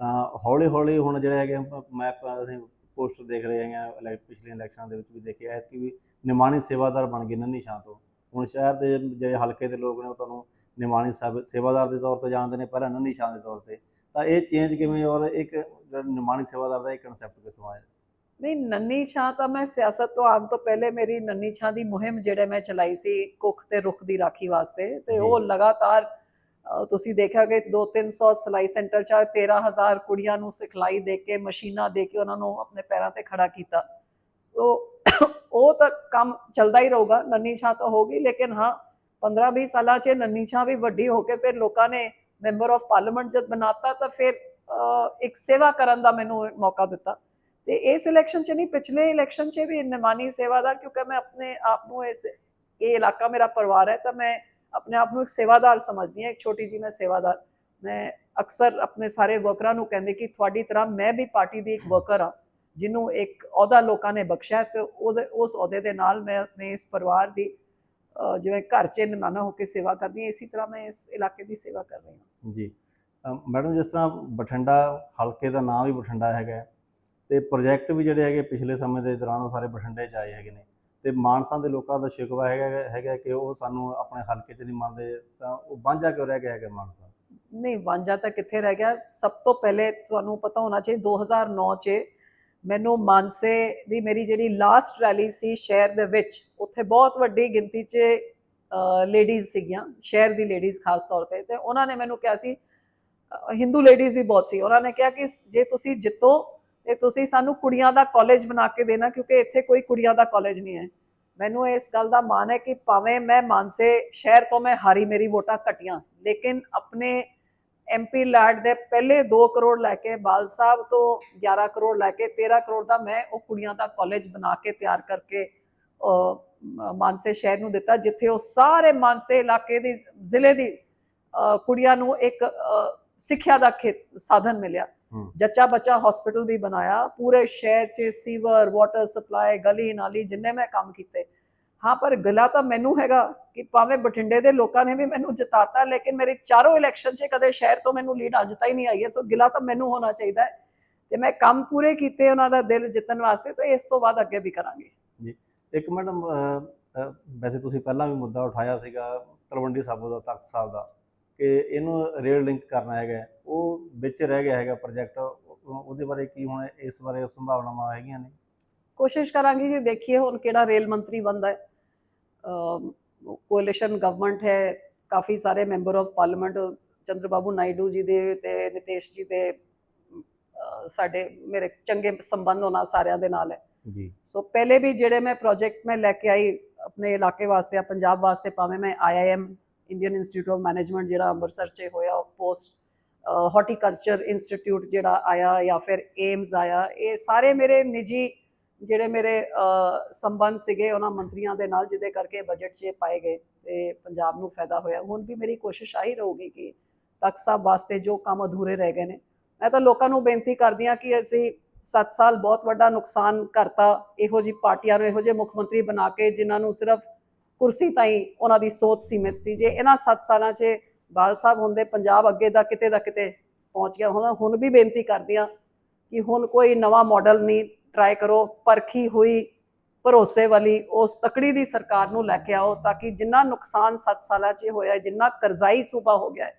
ਤਾਂ ਹੌਲੀ ਹੌਲੀ ਹੁਣ ਜਿਹੜੇ ਹੈਗੇ ਮੈਂ ਅਸੀਂ ਪੋਸਟਰ ਦੇਖ ਰਹੇ ਹੈਗੇ ਇਲੈਕ ਪਿਛਲੇ ਇਲੈਕਸ਼ਨਾਂ ਦੇ ਵਿੱਚ ਵੀ ਦੇਖਿਆ ਹੈ ਵੀ ਨਿਮਾਣੀ ਸੇਵਾਦਾਰ ਬਣ ਗਏ ਨੰਨੀ ਸ਼ਾਂ ਤੋਂ। ਹੁਣ ਸ਼ਹਿਰ ਦੇ ਜਿਹੜੇ ਹਲਕੇ ਦੇ ਲੋਕ ਨੇ ਉਹ ਤੁਹਾਨੂੰ ਨਿਮਾਣੀ ਸਾਹਿਬ ਸੇਵਾਦਾਰ ਦੇ ਤੌਰ ਤੇ ਜਾਣਦੇ ਨੇ ਪਹਿਲਾਂ ਨੰਨੀ ਸ਼ਾਂ ਦੇ ਤੌਰ ਤੇ। ਤਾਂ ਇਹ ਚੇਂਜ ਕਿਵੇਂ ਔਰ ਇੱਕ ਜਿਹੜਾ ਨਿਮਾਣੀ ਸੇਵਾਦਾਰ ਦਾ ਇਹ ਕਨਸੈਪਟ ਕਿੱਥੋਂ ਆਇਆ? ਨਹੀਂ ਨੰਨੀ ਛਾਂ ਤਾਂ ਮੈਂ ਸਿਆਸਤ ਤੋਂ ਆਉਣ ਤੋਂ ਪਹਿਲੇ ਮੇਰੀ ਨੰਨੀ ਛਾਂ ਦੀ ਮੁਹਿੰਮ ਜਿਹੜੇ ਮੈਂ ਚਲਾਈ ਸੀ ਕੁੱਖ ਤੇ ਰੁੱਖ ਦੀ ਰਾਖੀ ਵਾਸਤੇ ਤੇ। ਉਹ ਲਗਾਤਾਰ ਤੁਸੀਂ ਦੇਖਿਆ ਕਿ 2-300 ਸਿਲਾਈ ਸੈਂਟਰ ਚ 13000 ਕੁੜੀਆਂ ਨੂੰ ਸਿਖਲਾਈ ਦੇ ਕੇ ਮਸ਼ੀਨਾਂ ਦੇ ਕੇ ਉਹਨਾਂ ਨੂੰ ਆਪਣੇ ਪੈਰਾਂ ਤੇ ਖੜਾ ਕੀਤਾ। ਸੋ ਉਹ ਤਾਂ ਕੰਮ ਚੱਲਦਾ ਹੀ ਰਹੂਗਾ, ਨੰਨੀ ਛਾਂ ਤਾਂ ਹੋਗੀ ਲੇਕਿਨ ਹਾਂ 15-20 ਸਾਲਾਂ 'ਚ ਨੰਨੀ ਛਾਂ ਵੀ ਵੱਡੀ ਹੋ ਕੇ ਫਿਰ ਲੋਕਾਂ ਨੇ ਮੈਂਬਰ ਆਫ ਪਾਰਲੀਮੈਂਟ ਜਦ ਬਣਾਤਾ ਤਾਂ ਫਿਰ ਇੱਕ ਸੇਵਾ ਕਰਨ ਦਾ ਮੈਨੂੰ ਮੌਕਾ ਦਿੱਤਾ। ਤੇ ਇਸ ਇਲੈਕਸ਼ਨ 'ਚ ਨਹੀਂ, ਪਿਛਲੇ ਇਲੈਕਸ਼ਨ 'ਚ ਵੀ ਨਿਮਾਨੀ ਸੇਵਾ ਦਾ, ਕਿਉਂਕਿ ਮੈਂ ਆਪਣੇ ਆਪ ਨੂੰ ਇਸ, ਇਹ ਇਲਾਕਾ ਮੇਰਾ ਪਰਿਵਾਰ ਹੈ, ਤਾਂ ਮੈਂ ਆਪਣੇ ਆਪ ਨੂੰ ਇੱਕ ਸੇਵਾਦਾਰ ਸਮਝਦੀ ਹਾਂ, ਇੱਕ ਛੋਟੀ ਜੀ ਮੈਂ ਸੇਵਾਦਾਰ। ਮੈਂ ਅਕਸਰ ਆਪਣੇ ਸਾਰੇ ਵਰਕਰਾਂ ਨੂੰ ਕਹਿੰਦੇ ਕਿ ਤੁਹਾਡੀ ਤਰ੍ਹਾਂ ਮੈਂ ਵੀ ਪਾਰਟੀ ਦੀ ਇੱਕ ਵਰਕਰ ਆ ਜਿਹਨੂੰ ਇੱਕ ਅਹੁਦਾ ਲੋਕਾਂ ਨੇ ਬਖਸ਼ਿਆ ਤੇ ਉਹਦੇ ਉਸ ਅਹੁਦੇ ਦੇ ਨਾਲ ਮੈਂ ਆਪਣੇ ਇਸ ਪਰਿਵਾਰ ਦੀ ਜਿਵੇਂ ਘਰ 'ਚ ਨਿਮਾਨਾ ਹੋ ਕੇ ਸੇਵਾ ਕਰਦੀ ਹਾਂ ਇਸੇ ਤਰ੍ਹਾਂ ਮੈਂ ਇਸ ਇਲਾਕੇ ਦੀ ਸੇਵਾ ਕਰ ਰਹੀ ਹਾਂ। ਜੀ। ਮੈਡਮ ਜਿਸ ਤਰ੍ਹਾਂ ਬਠਿੰਡਾ ਹਲਕੇ ਦਾ ਨਾਮ ਵੀ ਬਠਿੰਡਾ ਹੈਗਾ ਤੇ ਪ੍ਰੋਜੈਕਟ ਵੀ ਜਿਹੜੇ ਹੈਗੇ ਪਿਛਲੇ ਸਮੇਂ ਦੇ ਦੌਰਾਨ ਉਹ ਸਾਰੇ ਬਠਿੰਡੇ 'ਚ ਆਏ ਹੈਗੇ ਨੇ ਤੇ ਮਾਨਸਾ ਦੇ ਲੋਕਾਂ ਦਾ ਸ਼ਿਕਵਾ ਹੈਗਾ ਹੈਗਾ ਕਿ ਉਹ ਸਾਨੂੰ ਆਪਣੇ ਹਲਕੇ 'ਚ ਨਹੀਂ ਮੰਨਦੇ ਤਾਂ ਉਹ ਵਾਂਝਾ ਕਿਉਂ ਰਹਿ ਗਿਆ ਹੈਗਾ ਮਾਨਸਾ? ਨਹੀਂ ਵਾਂਝਾ ਤਾਂ ਕਿੱਥੇ ਰਹਿ ਗਿਆ? ਸਭ ਤੋਂ ਪਹਿਲੇ ਤੁਹਾਨੂੰ ਪਤਾ ਹੋਣਾ ਚਾਹੀਦਾ 2009 ਚ ਮੈਨੂੰ ਮਾਨਸੇ ਦੀ ਮੇਰੀ ਜਿਹੜੀ ਲਾਸਟ ਰੈਲੀ ਸੀ ਸ਼ਹਿਰ ਦੇ ਵਿੱਚ, ਉੱਥੇ ਬਹੁਤ ਵੱਡੀ ਗਿਣਤੀ 'ਚ ਲੇਡੀਜ਼ ਸੀਗੀਆਂ, ਸ਼ਹਿਰ ਦੀ ਲੇਡੀਜ਼ ਖਾਸ ਤੌਰ ਤੇ। ਤੇ ਉਹਨਾਂ ਨੇ ਮੈਨੂੰ ਕਿਹਾ ਸੀ ਹਿੰਦੂ ਲੇਡੀਜ਼ ਵੀ ਬਹੁਤ ਸੀ। ਉਹਨਾਂ ਨੇ ਕਿਹਾ ਕਿ ਜੇ ਤੁਸੀਂ ਜਿੱਤੋ, ਤੇ ਤੁਸੀਂ ਸਾਨੂੰ ਕੁੜੀਆਂ ਦਾ ਕਾਲਜ ਬਣਾ ਕੇ ਦੇਣਾ, ਕਿਉਂਕਿ ਇੱਥੇ ਕੋਈ ਕੁੜੀਆਂ ਦਾ ਕਾਲਜ ਨਹੀਂ ਹੈ। ਮੈਨੂੰ ਇਸ ਗੱਲ ਦਾ ਮਾਣ ਹੈ ਕਿ ਭਾਵੇਂ ਮੈਂ ਮਾਨਸੇ ਸ਼ਹਿਰ ਤੋਂ ਮੈਂ ਹਾਰੀ ਮੇਰੀ ਵੋਟਾਂ ਘਟੀਆਂ, ਲੇਕਿਨ ਆਪਣੇ ਐਮਪੀ ਲੈਡ ਦੇ ਪਹਿਲੇ 2 ਕਰੋੜ ਲੈ ਕੇ ਬਾਲ ਸਾਹਿਬ ਤੋਂ 11 ਕਰੋੜ ਲੈ ਕੇ 13 ਕਰੋੜ ਦਾ ਮੈਂ ਉਹ ਕੁੜੀਆਂ ਦਾ ਕਾਲਜ ਬਣਾ ਕੇ ਤਿਆਰ ਕਰਕੇ ਮਾਨਸੇ ਸ਼ਹਿਰ ਨੂੰ ਦਿੱਤਾ ਜਿੱਥੇ ਉਹ ਸਾਰੇ ਮਾਨਸੇ ਇਲਾਕੇ ਦੀ ਜ਼ਿਲ੍ਹੇ ਦੀ ਕੁੜੀਆਂ ਨੂੰ ਇੱਕ ਸਿੱਖਿਆ ਦਾ ਸਾਧਨ ਮਿਲਿਆ। ਜੱਚਾ ਬੱਚਾ ਹਸਪੀਟਲ ਵੀ ਬਣਾਇਆ ਪੂਰੇ ਸ਼ਹਿਰ 'ਚ ਸੀਵਰ ਵਾਟਰ ਸਪਲਾਈ ਗਲੀ ਨਾਲੀ ਜਿੰਨੇ ਮੈਂ ਕੰਮ ਕੀਤੇ ਹਾਂ ਪਰ ਗਲਾ ਤਾਂ ਮੈਨੂੰ ਹੈਗਾ ਕਿ ਭਾਵੇਂ ਬਠਿੰਡੇ ਦੇ ਲੋਕਾਂ ਨੇ ਵੀ ਮੈਨੂੰ ਜਿਤਾਤਾ ਲੇਕਿਨ ਮੇਰੇ ਚਾਰੋਂ ਇਲੈਕਸ਼ਨ 'ਚ ਕਦੇ ਸ਼ਹਿਰ ਤੋਂ ਮੈਨੂੰ ਲੀਡ ਅੱਜ ਤਾਈਂ ਨਹੀਂ ਆਈ ਹੈ ਸੋ ਗਿਲਾ ਤਾਂ ਮੈਨੂੰ ਹੋਣਾ ਚਾਹੀਦਾ ਹੈ ਤੇ ਮੈਂ ਕੰਮ ਪੂਰੇ ਕੀਤੇ ਉਹਨਾਂ ਦਾ ਦਿਲ ਜਿੱਤਣ ਵਾਸਤੇ ਤੇ ਇਸ ਤੋਂ ਬਾਅਦ ਅੱਗੇ ਵੀ ਕਰਾਂਗੇ ਇੱਕ ਮੈਡਮ ਵੈਸੇ ਤੁਸੀਂ ਪਹਿਲਾਂ ਵੀ ਮੁੱਦਾ ਉਠਾਇਆ ਸੀਗਾ ਤਲਵੰਡੀ ਸਾਬੋ ਦਾ ਤਖਤ ਸਾਹਿਬ ਦਾ ਕਿ ਇਹਨੂੰ ਰੇਲ ਲਿੰਕ ਕਰਨਾ ਹੈਗਾ। ਉਹ ਵਿੱਚ ਰਹਿ ਗਿਆ ਹੈਗਾ ਪ੍ਰੋਜੈਕਟ ਉਹਦੇ ਬਾਰੇ ਕੀ ਹੁਣ ਇਸ ਬਾਰੇ ਸੰਭਾਵਨਾਵਾਂ ਹੈਗੀਆਂ ਨੇ ਕੋਸ਼ਿਸ਼ ਕਰਾਂਗੀ ਜੀ ਦੇਖੀਏ ਹੁਣ ਕਿਹੜਾ ਰੇਲ ਮੰਤਰੀ ਬਣਦਾ ਹੈ ਕੋਲੀਸ਼ਨ ਗਵਰਨਮੈਂਟ ਹੈ ਕਾਫੀ ਸਾਰੇ member of parliament Chandrababu Naidu ji ਦੇ ਤੇ ਨਿਤੇਸ਼ ਜੀ ਦੇ ਸਾਡੇ ਮੇਰੇ ਚੰਗੇ ਸੰਬੰਧ ਉਹਨਾਂ ਸਾਰਿਆਂ ਦੇ ਨਾਲ ਹੈ। ਜੀ। ਸੋ ਪਹਿਲੇ ਵੀ ਜਿਹੜੇ ਮੈਂ ਪ੍ਰੋਜੈਕਟ ਮੈਂ ਲੈ ਕੇ ਆਈ ਆਪਣੇ ਇਲਾਕੇ ਵਾਸਤੇ ਆ ਪੰਜਾਬ ਵਾਸਤੇ ਭਾਵੇਂ ਮੈਂ IIM Indian Institute of Management ਜਿਹੜਾ ਅੰਮ੍ਰਿਤਸਰ 'ਚ ਹੋਇਆ ਪੋਸਟ ਹਾਰਟੀਕਲਚਰ ਇੰਸਟੀਚਿਊਟ ਜਿਹੜਾ ਆਇਆ ਜਾਂ ਫਿਰ ਏਮਸ ਆਇਆ ਇਹ ਸਾਰੇ ਮੇਰੇ ਨਿੱਜੀ ਜਿਹੜੇ ਮੇਰੇ ਸੰਬੰਧ ਸੀਗੇ ਉਹਨਾਂ ਮੰਤਰੀਆਂ ਦੇ ਨਾਲ, ਜਿਹਦੇ ਕਰਕੇ ਬਜਟ 'ਚ ਪਾਏ ਗਏ ਤੇ ਪੰਜਾਬ ਨੂੰ ਫਾਇਦਾ ਹੋਇਆ। ਹੁਣ ਵੀ ਮੇਰੀ ਕੋਸ਼ਿਸ਼ ਆਹੀ ਰਹੂਗੀ ਕਿ ਤਖਤ ਸਾਹਿਬ ਵਾਸਤੇ ਜੋ ਕੰਮ ਅਧੂਰੇ ਰਹਿ ਗਏ ਨੇ। ਮੈਂ ਤਾਂ ਲੋਕਾਂ ਨੂੰ ਬੇਨਤੀ ਕਰਦੀ ਹਾਂ ਕਿ ਅਸੀਂ 7 ਸਾਲ ਬਹੁਤ ਵੱਡਾ ਨੁਕਸਾਨ ਕਰਤਾ ਇਹੋ ਜੀ ਪਾਰਟੀਆਂ ਨੂੰ, ਇਹੋ ਜਿਹੇ ਮੁੱਖ ਮੰਤਰੀ ਬਣਾ ਕੇ, ਜਿਨ੍ਹਾਂ ਨੂੰ ਸਿਰਫ ਕੁਰਸੀ ਤਾਈਂ ਉਹਨਾਂ ਦੀ ਸੋਚ ਸੀਮਿਤ ਸੀ। ਜੇ ਇਹਨਾਂ 7 ਸਾਲਾਂ 'ਚ ਬਾਲ ਸਾਹਿਬ ਹੁੰਦੇ, ਪੰਜਾਬ ਅੱਗੇ ਦਾ ਕਿਤੇ ਦਾ ਕਿਤੇ ਪਹੁੰਚ ਗਿਆ। ਹੁਣ ਹੁਣ ਵੀ ਬੇਨਤੀ ਕਰਦੀ ਹਾਂ ਕਿ ਹੁਣ ਕੋਈ ਨਵਾਂ ਮਾਡਲ ਨਹੀਂ ਟਰਾਈ ਕਰੋ ਪਰਖੀ ਹੋਈ ਭਰੋਸੇ ਵਾਲੀ ਉਸ ਤਕੜੀ ਦੀ ਸਰਕਾਰ ਨੂੰ ਲੈ ਕੇ ਆਓ ਤਾਂ ਕਿ ਜਿੰਨਾ ਨੁਕਸਾਨ 7 ਸਾਲਾਂ 'ਚ ਹੋਇਆ ਜਿੰਨਾ ਕਰਜ਼ਾਈ ਸੂਬਾ ਹੋ ਗਿਆ